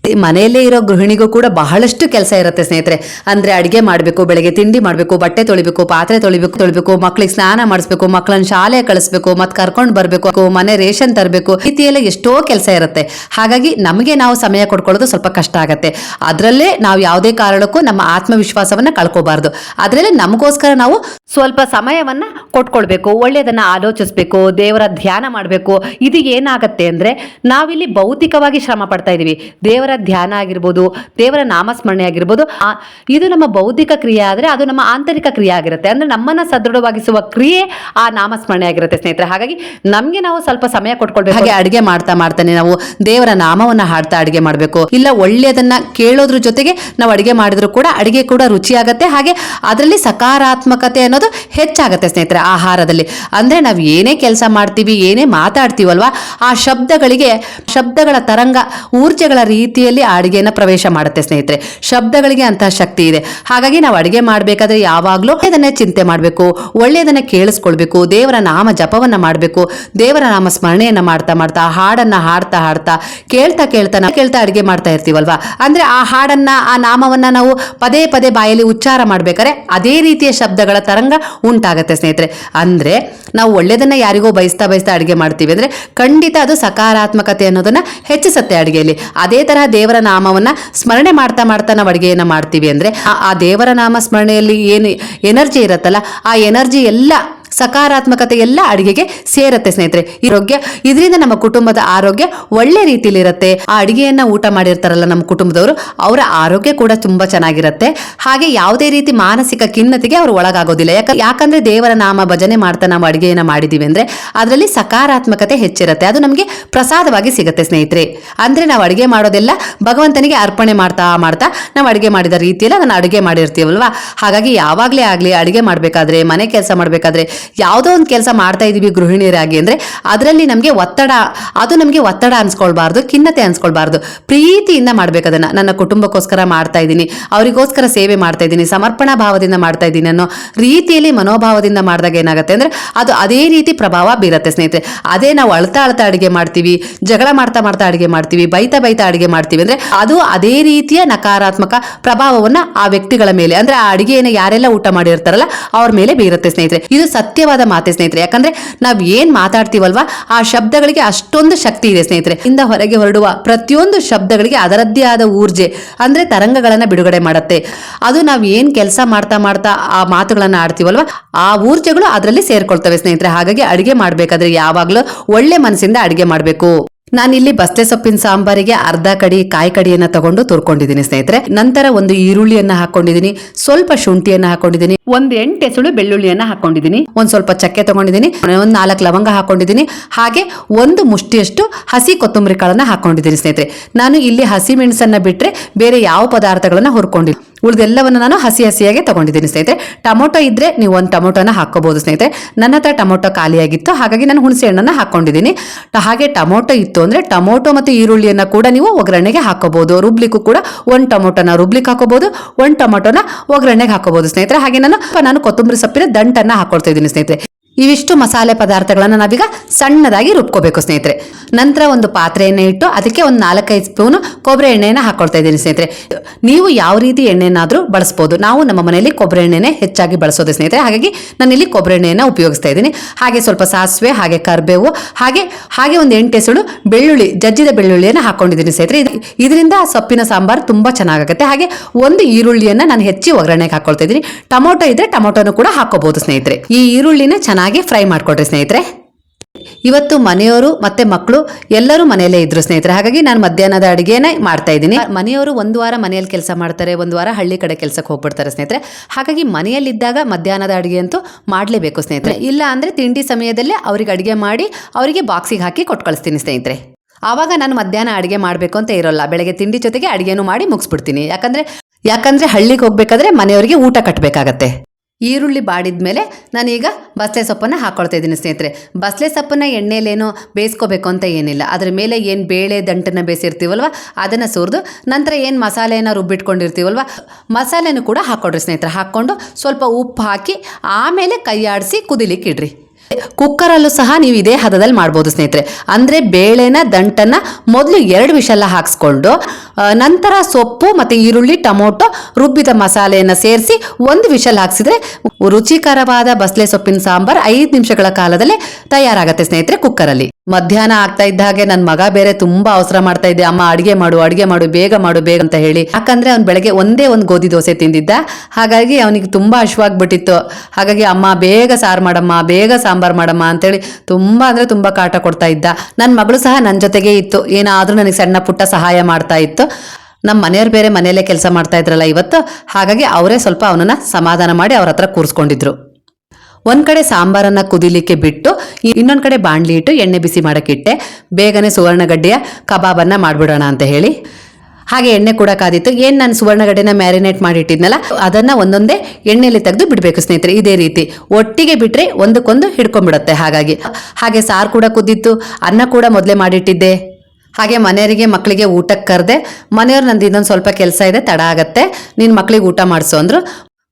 ಮನೆಯಲ್ಲೇ ಇರೋ ಗೃಹಿಣಿಗೂ ಕೂಡ ಬಹಳಷ್ಟು ಕೆಲಸ ಇರುತ್ತೆ ಸ್ನೇಹಿತರೆ. ಅಂದ್ರೆ ಅಡಿಗೆ ಮಾಡಬೇಕು, ಬೆಳಗ್ಗೆ ತಿಂಡಿ ಮಾಡಬೇಕು, ಬಟ್ಟೆ ತೊಳಿಬೇಕು, ಪಾತ್ರೆ ತೊಳಿಬೇಕು ತೊಳಿಬೇಕು ಮಕ್ಕಳಿಗೆ ಸ್ನಾನ ಮಾಡಿಸ್ಬೇಕು ಮಕ್ಕಳನ್ನ ಶಾಲೆ ಕಳಿಸ್ಬೇಕು, ಮತ್ತೆ ಕರ್ಕೊಂಡು ಬರಬೇಕು, ಮನೆ ರೇಷನ್ ತರಬೇಕು ರೀತಿಯೆಲ್ಲ ಎಷ್ಟೋ ಕೆಲಸ ಇರುತ್ತೆ. ಹಾಗಾಗಿ ನಮಗೆ ನಾವು ಸಮಯ ಕೊಡ್ಕೊಳ್ಳೋದು ಸ್ವಲ್ಪ ಕಷ್ಟ ಆಗುತ್ತೆ. ಅದರಲ್ಲೇ ನಾವು ಯಾವುದೇ ಕಾರಣಕ್ಕೂ ನಮ್ಮ ಆತ್ಮವಿಶ್ವಾಸವನ್ನ ಕಳ್ಕೋಬಾರ್ದು. ಅದರಲ್ಲೇ ನಮಗೋಸ್ಕರ ನಾವು ಸ್ವಲ್ಪ ಸಮಯವನ್ನ ಕೊಟ್ಕೊಳ್ಬೇಕು ಒಳ್ಳೆಯದನ್ನ ಆಲೋಚಿಸ್ಬೇಕು, ದೇವರ ಧ್ಯಾನ ಮಾಡಬೇಕು. ಇದು ಏನಾಗುತ್ತೆ ಅಂದ್ರೆ ನಾವಿಲ್ಲಿ ಭೌತಿಕವಾಗಿ ಶ್ರಮ ಪಡ್ತಾ ಇದೀವಿ. ದೇವರ ಧ್ಯಾನ ಆಗಿರ್ಬೋದು, ದೇವರ ನಾಮಸ್ಮರಣೆ ಆಗಿರ್ಬೋದು ಇದು ನಮ್ಮ ಬೌದ್ಧಿಕ ಕ್ರಿಯೆ ಆದರೆ ಅದು ನಮ್ಮ ಆಂತರಿಕ ಕ್ರಿಯೆ ಆಗಿರುತ್ತೆ. ಅಂದರೆ ನಮ್ಮನ್ನು ಸದೃಢವಾಗಿಸುವ ಕ್ರಿಯೆ ಆ ನಾಮಸ್ಮರಣೆ ಆಗಿರುತ್ತೆ ಸ್ನೇಹಿತರೆ. ಹಾಗಾಗಿ ನಮಗೆ ನಾವು ಸ್ವಲ್ಪ ಸಮಯ ಕೊಟ್ಕೊಳ್ಬೇಕು. ಹಾಗೆ ಅಡುಗೆ ಮಾಡ್ತಾ ಮಾಡ್ತಾನೆ ನಾವು ದೇವರ ನಾಮವನ್ನು ಹಾಡ್ತಾ ಅಡುಗೆ ಮಾಡಬೇಕು. ಇಲ್ಲ ಒಳ್ಳೆಯದನ್ನ ಕೇಳೋದ್ರ ಜೊತೆಗೆ ನಾವು ಅಡುಗೆ ಮಾಡಿದರೂ ಕೂಡ ಅಡುಗೆ ಕೂಡ ರುಚಿಯಾಗತ್ತೆ. ಹಾಗೆ ಅದರಲ್ಲಿ ಸಕಾರಾತ್ಮಕತೆ ಅನ್ನೋದು ಹೆಚ್ಚಾಗುತ್ತೆ ಸ್ನೇಹಿತರೆ ಆಹಾರದಲ್ಲಿ. ಅಂದರೆ ನಾವು ಏನೇ ಕೆಲಸ ಮಾಡ್ತೀವಿ, ಏನೇ ಮಾತಾಡ್ತೀವಲ್ವಾ, ಆ ಶಬ್ದಗಳಿಗೆ, ಶಬ್ದಗಳ ತರಂಗ, ಊರ್ಜೆಗಳ ರೀತಿಯಲ್ಲಿ ಅಡುಗೆಯನ್ನು ಪ್ರವೇಶ ಮಾಡುತ್ತೆ ಸ್ನೇಹಿತರೆ. ಶಬ್ದಗಳಿಗೆ ಅಂತಹ ಶಕ್ತಿ ಇದೆ. ಹಾಗಾಗಿ ನಾವು ಅಡುಗೆ ಮಾಡಬೇಕಾದ್ರೆ ಯಾವಾಗಲೂ ಇದನ್ನೇ ಚಿಂತೆ ಮಾಡಬೇಕು, ಒಳ್ಳೆಯದನ್ನ ಕೇಳಿಸ್ಕೊಳ್ಬೇಕು, ದೇವರ ನಾಮ ಜಪವನ್ನು ಮಾಡಬೇಕು, ದೇವರ ನಾಮ ಸ್ಮರಣೆಯನ್ನ ಮಾಡ್ತಾ ಮಾಡ್ತಾ, ಹಾಡನ್ನ ಹಾಡ್ತಾ ಹಾಡ್ತಾ, ಕೇಳ್ತಾ ಕೇಳ್ತಾ ನಾವು ಕೇಳ್ತಾ ಅಡುಗೆ ಮಾಡ್ತಾ ಇರ್ತೀವಲ್ವಾ? ಅಂದರೆ ಆ ಹಾಡನ್ನು, ಆ ನಾಮವನ್ನು ನಾವು ಪದೇ ಪದೇ ಬಾಯಲ್ಲಿ ಉಚ್ಚಾರ ಮಾಡಬೇಕಾದ್ರೆ ಅದೇ ರೀತಿಯ ಶಬ್ದಗಳ ತರಂಗ ಉಂಟಾಗುತ್ತೆ ಸ್ನೇಹಿತರೆ. ಅಂದ್ರೆ ನಾವು ಒಳ್ಳೆಯದನ್ನು ಯಾರಿಗೋ ಬಯಸ್ತಾ ಬಯಸ್ತಾ ಅಡುಗೆ ಮಾಡ್ತೀವಿ ಅಂದ್ರೆ ಖಂಡಿತ ಅದು ಸಕಾರಾತ್ಮಕತೆ ಅನ್ನೋದನ್ನ ಹೆಚ್ಚಿಸುತ್ತೆ ಅಡುಗೆಯಲ್ಲಿ. ಅದೇ ತರಹ ದೇವರ ನಾಮವನ್ನ ಸ್ಮರಣೆ ಮಾಡ್ತಾ ಮಾಡ್ತಾ ನಾವು ಅಡುಗೆಯನ್ನು ಮಾಡ್ತೀವಿ ಅಂದ್ರೆ ಆ- ದೇವರ ನಾಮ ಸ್ಮರಣೆಯಲ್ಲಿ ಏನು ಎನರ್ಜಿ ಇರುತ್ತಲ್ಲ, ಆ ಎನರ್ಜಿ ಎಲ್ಲ ಸಕಾರಾತ್ಮಕತೆ ಎಲ್ಲ ಅಡಿಗೆಗೆ ಸೇರುತ್ತೆ ಸ್ನೇಹಿತರೆ. ಆರೋಗ್ಯ, ಇದರಿಂದ ನಮ್ಮ ಕುಟುಂಬದ ಆರೋಗ್ಯ ಒಳ್ಳೆ ರೀತಿಲಿ ಇರುತ್ತೆ ಆ ಅಡಿಗೆಯನ್ನ ಊಟ ಮಾಡಿರ್ತಾರಲ್ಲ ನಮ್ಮ ಕುಟುಂಬದವರು, ಅವರ ಆರೋಗ್ಯ ಕೂಡ ತುಂಬಾ ಚೆನ್ನಾಗಿರುತ್ತೆ. ಹಾಗೆ ಯಾವುದೇ ರೀತಿ ಮಾನಸಿಕ ಖಿನ್ನತೆಗೆ ಅವರು ಒಳಗಾಗೋದಿಲ್ಲ. ಯಾಕ, ಯಾಕಂದ್ರೆ ದೇವರ ನಾಮ ಭಜನೆ ಮಾಡ್ತಾ ನಾವು ಅಡಿಗೆಯನ್ನ ಮಾಡಿದೀವಿ ಅಂದ್ರೆ ಅದರಲ್ಲಿ ಸಕಾರಾತ್ಮಕತೆ ಹೆಚ್ಚಿರುತ್ತೆ. ಅದು ನಮಗೆ ಪ್ರಸಾದವಾಗಿ ಸಿಗುತ್ತೆ ಸ್ನೇಹಿತರೆ. ಅಂದ್ರೆ ನಾವು ಅಡಿಗೆ ಮಾಡೋದೆಲ್ಲ ಭಗವಂತನಿಗೆ ಅರ್ಪಣೆ ಮಾಡ್ತಾ ಮಾಡ್ತಾ ನಾವು ಅಡಿಗೆ ಮಾಡಿದ ರೀತಿಯಲ್ಲಿ ಅದನ್ನ ಅಡಿಗೆ ಮಾಡಿರ್ತೀವಲ್ವಾ? ಹಾಗಾಗಿ ಯಾವಾಗಲೇ ಆಗಲಿ ಅಡಿಗೆ ಮಾಡಬೇಕಾದ್ರೆ, ಮನೆ ಕೆಲಸ ಮಾಡಬೇಕಾದ್ರೆ ಯಾವುದೋ ಒಂದು ಕೆಲಸ ಮಾಡ್ತಾ ಇದ್ದೀವಿ ಗೃಹಿಣಿಯರಾಗಿ ಅಂದರೆ ಅದರಲ್ಲಿ ನಮಗೆ ಒತ್ತಡ, ಅದು ನಮಗೆ ಒತ್ತಡ ಅನ್ಸ್ಕೊಳ್ಬಾರ್ದು, ಖಿನ್ನತೆ ಅನ್ಸ್ಕೊಳ್ಬಾರ್ದು. ಪ್ರೀತಿಯಿಂದ ಮಾಡಬೇಕು ಅದನ್ನು ನನ್ನ ಕುಟುಂಬಕ್ಕೋಸ್ಕರ ಮಾಡ್ತಾ ಇದ್ದೀನಿ, ಅವರಿಗೋಸ್ಕರ ಸೇವೆ ಮಾಡ್ತಾ ಇದ್ದೀನಿ, ಸಮರ್ಪಣಾ ಭಾವದಿಂದ ಮಾಡ್ತಾ ಇದ್ದೀನಿ ಅನ್ನೋ ರೀತಿಯಲ್ಲಿ ಮನೋಭಾವದಿಂದ ಮಾಡಿದಾಗ ಏನಾಗುತ್ತೆ ಅಂದರೆ ಅದು ಅದೇ ರೀತಿ ಪ್ರಭಾವ ಬೀರುತ್ತೆ ಸ್ನೇಹಿತರೆ. ಅದೇ ನಾವು ಅಳ್ತಾ ಅಳ್ತಾ ಅಡುಗೆ ಮಾಡ್ತೀವಿ, ಜಗಳ ಮಾಡ್ತಾ ಮಾಡ್ತಾ ಅಡುಗೆ ಮಾಡ್ತೀವಿ, ಬೈತಾ ಬೈತಾ ಅಡುಗೆ ಮಾಡ್ತೀವಿ ಅಂದರೆ ಅದು ಅದೇ ರೀತಿಯ ನಕಾರಾತ್ಮಕ ಪ್ರಭಾವವನ್ನು ಆ ವ್ಯಕ್ತಿಗಳ ಮೇಲೆ, ಅಂದರೆ ಆ ಅಡುಗೆಯನ್ನು ಯಾರೆಲ್ಲ ಊಟ ಮಾಡಿರ್ತಾರಲ್ಲ, ಅವ್ರ ಮೇಲೆ ಬೀರುತ್ತೆ ಸ್ನೇಹಿತರೆ. ಇದು ಸತ್ಯವಾದ ಮಾತೆ ಸ್ನೇಹಿತರೆ. ಯಾಕಂದ್ರೆ ನಾವ್ ಏನ್ ಮಾತಾಡ್ತೀವಲ್ವಾ, ಆ ಶಬ್ದಗಳಿಗೆ ಅಷ್ಟೊಂದು ಶಕ್ತಿ ಇದೆ ಸ್ನೇಹಿತರೆ. ಇಂದ ಹೊರಗೆ ಹೊರಡುವ ಪ್ರತಿಯೊಂದು ಶಬ್ದಗಳಿಗೆ ಅದರದ್ದೇ ಆದ ಊರ್ಜೆ, ಅಂದ್ರೆ ತರಂಗಗಳನ್ನ ಬಿಡುಗಡೆ ಮಾಡುತ್ತೆ. ಅದು ನಾವ್ ಏನ್ ಕೆಲಸ ಮಾಡ್ತಾ ಮಾಡ್ತಾ ಆ ಮಾತುಗಳನ್ನ ಆಡ್ತೀವಲ್ವಾ, ಆ ಊರ್ಜೆಗಳು ಅದರಲ್ಲಿ ಸೇರ್ಕೊಳ್ತವೆ ಸ್ನೇಹಿತರೆ. ಹಾಗಾಗಿ ಅಡಿಗೆ ಮಾಡ್ಬೇಕಾದ್ರೆ ಯಾವಾಗ್ಲೂ ಒಳ್ಳೆ ಮನಸ್ಸಿಂದ ಅಡಿಗೆ ಮಾಡ್ಬೇಕು. ನಾನಿಲ್ಲಿ ಬಸ್ತೆ ಸೊಪ್ಪಿನ ಸಾಂಬಾರಿಗೆ ಅರ್ಧ ಕಡಿ ಕಾಯಿ ಕಡಿಯನ್ನ ತಗೊಂಡು ತುರ್ಕೊಂಡಿದ್ದೀನಿ, ಸ್ನೇಹಿತರೆ. ನಂತರ ಒಂದು ಈರುಳ್ಳಿಯನ್ನ ಹಾಕೊಂಡಿದ್ದೀನಿ, ಸ್ವಲ್ಪ ಶುಂಠಿಯನ್ನ ಹಾಕೊಂಡಿದ್ದೀನಿ, ಒಂದ್ ಎಂಟು ಎಸಳು ಬೆಳ್ಳುಳ್ಳಿಯನ್ನ ಹಾಕೊಂಡಿದ್ದೀನಿ, ಒಂದ್ ಸ್ವಲ್ಪ ಚಕ್ಕೆ ತಗೊಂಡಿದ್ದೀನಿ, ಒಂದ್ ನಾಲ್ಕು ಲವಂಗ ಹಾಕೊಂಡಿದ್ದೀನಿ, ಹಾಗೆ ಒಂದು ಮುಷ್ಟಿಯಷ್ಟು ಹಸಿ ಕೊತ್ತಂಬರಿ ಕಾಳನ್ನ ಹಾಕೊಂಡಿದ್ದೀನಿ, ಸ್ನೇಹಿತರೆ. ನಾನು ಇಲ್ಲಿ ಹಸಿ ಮೆಣಸನ್ನ ಬಿಟ್ರೆ ಬೇರೆ ಯಾವ ಪದಾರ್ಥಗಳನ್ನ ಹುರ್ಕೊಂಡಿಲ್ಲ. ಉಳಿದೆಲ್ಲವನ್ನು ನಾನು ಹಸಿ ಹಸಿಯಾಗಿ ತಗೊಂಡಿದ್ದೀನಿ, ಸ್ನೇಹಿತರೆ. ಟೊಮೊಟೊ ಇದ್ರೆ ನೀವು ಒಂದು ಟೊಮೊಟೊನ ಹಾಕೋಬಹುದು ಸ್ನೇಹಿತರೆ. ನನ್ನ ಹತ್ರ ಟೊಮೊಟೊ ಖಾಲಿಯಾಗಿತ್ತು, ಹಾಗಾಗಿ ನಾನು ಹುಣಸೆ ಹಣ್ಣನ್ನು ಹಾಕೊಂಡಿದ್ದೀನಿ ಹಾಗೆ ಟೊಮೊಟೊ ಇತ್ತು ಅಂದ್ರೆ ಟೊಮೊಟೊ ಮತ್ತು ಈರುಳ್ಳಿಯನ್ನ ಕೂಡ ನೀವು ಒಗ್ಗರಣೆಗೆ ಹಾಕೋಬಹುದು ರುಬ್ಲಿಕ್ಕೂ ಕೂಡ ಒಂದು ಟೊಮೊಟೊನ ರುಬ್ಲಿಕ್ಕೆ ಹಾಕೋಬಹುದು ಒಂದು ಟೊಮೊಟೊನ ಒಗ್ಗರಣೆಗೆ ಹಾಕೋಬಹುದು ಸ್ನೇಹಿತರೆ. ಹಾಗೆ ನಾನು ನಾನು ಕೊತ್ತಂಬರಿ ಸೊಪ್ಪಿನ ದಂಟನ್ನ ಹಾಕೊಳ್ತಾ ಇದ್ದೀನಿ, ಸ್ನೇಹಿತರೆ. ಇವಿಷ್ಟು ಮಸಾಲೆ ಪದಾರ್ಥಗಳನ್ನು ನಾವೀಗ ಸಣ್ಣದಾಗಿ ರುಬ್ಕೋಬೇಕು ಸ್ನೇಹಿತರೆ. ನಂತರ ಒಂದು ಪಾತ್ರೆಯನ್ನು ಇಟ್ಟು ಅದಕ್ಕೆ ಒಂದು ನಾಲ್ಕೈದು ಸ್ಪೂನ್ ಕೊಬ್ಬರಿ ಎಣ್ಣೆನ ಹಾಕೊಳ್ತಾ ಇದ್ದೀನಿ ಸ್ನೇಹಿತರೆ. ನೀವು ಯಾವ ರೀತಿ ಎಣ್ಣೆನಾದರೂ ಬಳಸ್ಬೋದು. ನಾವು ನಮ್ಮ ಮನೆಯಲ್ಲಿ ಕೊಬ್ಬರಿ ಎಣ್ಣೆನೇ ಹೆಚ್ಚಾಗಿ ಬಳಸೋದು ಸ್ನೇಹಿತರೆ. ಹಾಗಾಗಿ ನಾನಿಲ್ಲಿ ಕೊಬ್ಬರಿ ಎಣ್ಣೆಯನ್ನು ಉಪಯೋಗಿಸ್ತಾ ಇದ್ದೀನಿ. ಹಾಗೆ ಸ್ವಲ್ಪ ಸಾಸಿವೆ, ಹಾಗೆ ಕರಿಬೇವು, ಹಾಗೆ ಹಾಗೆ ಒಂದು ಎಂಟು ಬೆಳ್ಳುಳ್ಳಿ, ಜಜ್ಜಿದ ಬೆಳ್ಳುಳ್ಳಿಯನ್ನು ಹಾಕೊಂಡಿದ್ದೀನಿ ಸ್ನೇಹಿತರೆ. ಇದು- ಇದರಿಂದ ಸೊಪ್ಪಿನ ಸಾಂಬಾರು ತುಂಬ ಚೆನ್ನಾಗುತ್ತೆ ಹಾಗೆ ಒಂದು ಈರುಳ್ಳಿಯನ್ನು ನಾನು ಹೆಚ್ಚಿ ಒಗ್ಗರಣೆಗೆ ಹಾಕೊಳ್ತಾ ಇದ್ದೀನಿ. ಟೊಮೊಟೊ ಇದ್ರೆ ಟೊಮೊಟೊನು ಕೂಡ ಹಾಕೋಬಹುದು ಸ್ನೇಹಿತರೆ. ಈ ಈರುಳ್ಳಿನ ಚೆನ್ನಾಗಿ ಫ್ರೈ ಮಾಡಿಕೊಡ್ರಿ ಸ್ನೇಹಿತರೆ. ಇವತ್ತು ಮನೆಯವರು ಮತ್ತೆ ಮಕ್ಕಳು ಎಲ್ಲರೂ ಮನೆಯಲ್ಲೇ ಇದ್ರು ಸ್ನೇಹಿತರೆ. ಹಾಗಾಗಿ ನಾನು ಮಧ್ಯಾಹ್ನದ ಅಡುಗೆನೇ ಮಾಡ್ತಾ ಇದ್ದೀನಿ. ಮನೆಯವರು ಒಂದು ವಾರ ಮನೆಯಲ್ಲಿ ಕೆಲಸ ಮಾಡ್ತಾರೆ, ಒಂದು ವಾರ ಹಳ್ಳಿ ಕಡೆ ಕೆಲಸಕ್ಕೆ ಹೋಗ್ಬಿಡ್ತಾರೆ ಸ್ನೇಹಿತರೆ. ಹಾಗಾಗಿ ಮನೆಯಲ್ಲಿದ್ದಾಗ ಮಧ್ಯಾಹ್ನದ ಅಡುಗೆ ಅಂತೂ ಮಾಡಲೇಬೇಕು ಸ್ನೇಹಿತರೆ. ಇಲ್ಲ ಅಂದರೆ ತಿಂಡಿ ಸಮಯದಲ್ಲೇ ಅವ್ರಿಗೆ ಅಡುಗೆ ಮಾಡಿ ಅವರಿಗೆ ಬಾಕ್ಸಿಗೆ ಹಾಕಿ ಕೊಟ್ಟು ಕಳಿಸ್ತೀನಿ ಸ್ನೇಹಿತರೆ. ಆವಾಗ ನಾನು ಮಧ್ಯಾಹ್ನ ಅಡುಗೆ ಮಾಡಬೇಕು ಅಂತ ಇರೋಲ್ಲ. ಬೆಳಗ್ಗೆ ತಿಂಡಿ ಜೊತೆಗೆ ಅಡುಗೆನೂ ಮಾಡಿ ಮುಗಿಸ್ಬಿಡ್ತೀನಿ. ಯಾಕಂದ್ರೆ ಯಾಕಂದ್ರೆ ಹಳ್ಳಿಗೆ ಹೋಗ್ಬೇಕಾದ್ರೆ ಮನೆಯವರಿಗೆ ಊಟ ಕಟ್ಟಬೇಕಾಗತ್ತೆ ಈರುಳ್ಳಿ ಬಾಡಿದ ಮೇಲೆ ನಾನೀಗ ಬಸಳೆ ಸೊಪ್ಪನ್ನು ಹಾಕ್ಕೊಳ್ತಾ ಇದ್ದೀನಿ ಸ್ನೇಹಿತರೆ. ಬಸಳೆ ಸೊಪ್ಪನ್ನು ಎಣ್ಣೆಲೇನು ಬೇಯಿಸ್ಕೋಬೇಕು ಅಂತ ಏನಿಲ್ಲ. ಅದ್ರ ಮೇಲೆ ಏನು ಬೇಳೆ ದಂಟನ್ನು ಬೇಯಿಸಿರ್ತೀವಲ್ವ, ಅದನ್ನು ಸುರಿದು, ನಂತರ ಏನು ಮಸಾಲೆಯನ್ನು ರುಬ್ಬಿಟ್ಕೊಂಡಿರ್ತೀವಲ್ವ, ಮಸಾಲೆನೂ ಕೂಡ ಹಾಕ್ಕೊಡ್ರಿ ಸ್ನೇಹಿತರೆ. ಹಾಕ್ಕೊಂಡು ಸ್ವಲ್ಪ ಉಪ್ಪು ಹಾಕಿ ಆಮೇಲೆ ಕೈ ಆಡಿಸಿ ಕುದಿಲಿಕ್ಕೆ ಇಡ್ರಿ. ಕುಕ್ಕರಲ್ಲೂ ಸಹ ನೀವು ಇದೇ ಹದದಲ್ಲಿ ಮಾಡ್ಬೋದು ಸ್ನೇಹಿತರೆ. ಅಂದರೆ ಬೇಳೆನ, ದಂಟನ್ನು ಮೊದಲು ಎರಡು ವಿಷಲ್ಲ ಹಾಕ್ಸ್ಕೊಂಡು ನಂತರ ಸೊಪ್ಪು ಮತ್ತು ಈರುಳ್ಳಿ, ಟೊಮೊಟೊ ರುಬ್ಬಿದ ಮಸಾಲೆಯನ್ನು ಸೇರಿಸಿ ಒಂದು ವಿಷಲ್ ಹಾಕ್ಸಿದ್ರೆ ರುಚಿಕರವಾದ ಬಸಳೆ ಸೊಪ್ಪಿನ ಸಾಂಬಾರ್ ಐದು ನಿಮಿಷಗಳ ಕಾಲದಲ್ಲಿ ತಯಾರಾಗುತ್ತೆ ಸ್ನೇಹಿತರೆ ಕುಕ್ಕರಲ್ಲಿ. ಮಧ್ಯಾಹ್ನ ಆಗ್ತಾ ಇದ್ದ ಹಾಗೆ ನನ್ನ ಮಗ ಬೇರೆ ತುಂಬಾ ಅವಸರ ಮಾಡ್ತಾ ಇದ್ದೆ, ಅಮ್ಮ, ಅಡಿಗೆ ಮಾಡು ಅಡಿಗೆ ಮಾಡು, ಬೇಗ ಮಾಡು, ಬೇಗ ಅಂತ ಹೇಳಿ. ಯಾಕಂದ್ರೆ ಅವ್ನು ಬೆಳಗ್ಗೆ ಒಂದೇ ಒಂದು ಗೋಧಿ ದೋಸೆ ತಿಂದಿದ್ದ. ಹಾಗಾಗಿ ಅವನಿಗೆ ತುಂಬಾ ಹಶ್ವಾಗ್ಬಿಟ್ಟಿತ್ತು. ಹಾಗಾಗಿ ಅಮ್ಮ, ಬೇಗ ಸಾರು ಮಾಡಮ್ಮ, ಬೇಗ ಸಾಂಬಾರ್ ಮಾಡಮ್ಮ ಅಂತೇಳಿ ತುಂಬಾ ಅಂದ್ರೆ ತುಂಬಾ ಕಾಟ ಕೊಡ್ತಾ ಇದ್ದ. ನನ್ನ ಮಗಳು ಸಹ ನನ್ನ ಜೊತೆಗೆ ಇತ್ತು. ಏನಾದ್ರೂ ನನಗೆ ಸಣ್ಣ ಪುಟ್ಟ ಸಹಾಯ ಮಾಡ್ತಾ ಇತ್ತು. ನಮ್ಮ ಮನೆಯವ್ರು ಬೇರೆ ಮನೆಯಲ್ಲೇ ಕೆಲಸ ಮಾಡ್ತಾ ಇದ್ರಲ್ಲ ಇವತ್ತು? ಹಾಗಾಗಿ ಅವರೇ ಸ್ವಲ್ಪ ಅವನನ್ನ ಸಮಾಧಾನ ಮಾಡಿ ಅವ್ರ ಹತ್ರ ಕೂರಿಸ್ಕೊಂಡಿದ್ರು. ಒಂದು ಕಡೆ ಸಾಂಬಾರನ್ನು ಕುದಿಲಿಕ್ಕೆ ಬಿಟ್ಟು ಇನ್ನೊಂದು ಕಡೆ ಬಾಣಲಿ ಇಟ್ಟು ಎಣ್ಣೆ ಬಿಸಿ ಮಾಡೋಕ್ಕಿಟ್ಟೆ ಬೇಗನೆ ಸುವರ್ಣಗಡ್ಡೆಯ ಕಬಾಬನ್ನು ಮಾಡಿಬಿಡೋಣ ಅಂತ ಹೇಳಿ. ಹಾಗೆ ಎಣ್ಣೆ ಕೂಡ ಕಾದಿತ್ತು. ಏನು ನಾನು ಸುವರ್ಣಗಡ್ಡೆನ ಮ್ಯಾರಿನೇಟ್ ಮಾಡಿಟ್ಟಿದ್ನಲ್ಲ, ಅದನ್ನು ಒಂದೊಂದೇ ಎಣ್ಣೆಯಲ್ಲಿ ತೆಗೆದು ಬಿಡಬೇಕು ಸ್ನೇಹಿತರೆ, ಇದೇ ರೀತಿ. ಒಟ್ಟಿಗೆ ಬಿಟ್ಟರೆ ಒಂದಕ್ಕೊಂದು ಹಿಡ್ಕೊಂಡ್ಬಿಡುತ್ತೆ ಹಾಗಾಗಿ. ಹಾಗೆ ಸಾರು ಕೂಡ ಕುದ್ದಿತ್ತು ಅನ್ನ ಕೂಡ ಮೊದಲೇ ಮಾಡಿಟ್ಟಿದ್ದೆ. ಹಾಗೆ ಮನೆಯವರಿಗೆ ಮಕ್ಕಳಿಗೆ ಊಟಕ್ಕೆ ಕರೆದೆ, ಮನೆಯವ್ರು ನಂದು ಇನ್ನೊಂದು ಸ್ವಲ್ಪ ಕೆಲಸ ಇದೆ, ತಡ ಆಗತ್ತೆ, ನೀನು ಮಕ್ಕಳಿಗೆ ಊಟ ಮಾಡಿಸು ಅಂದ್ರು.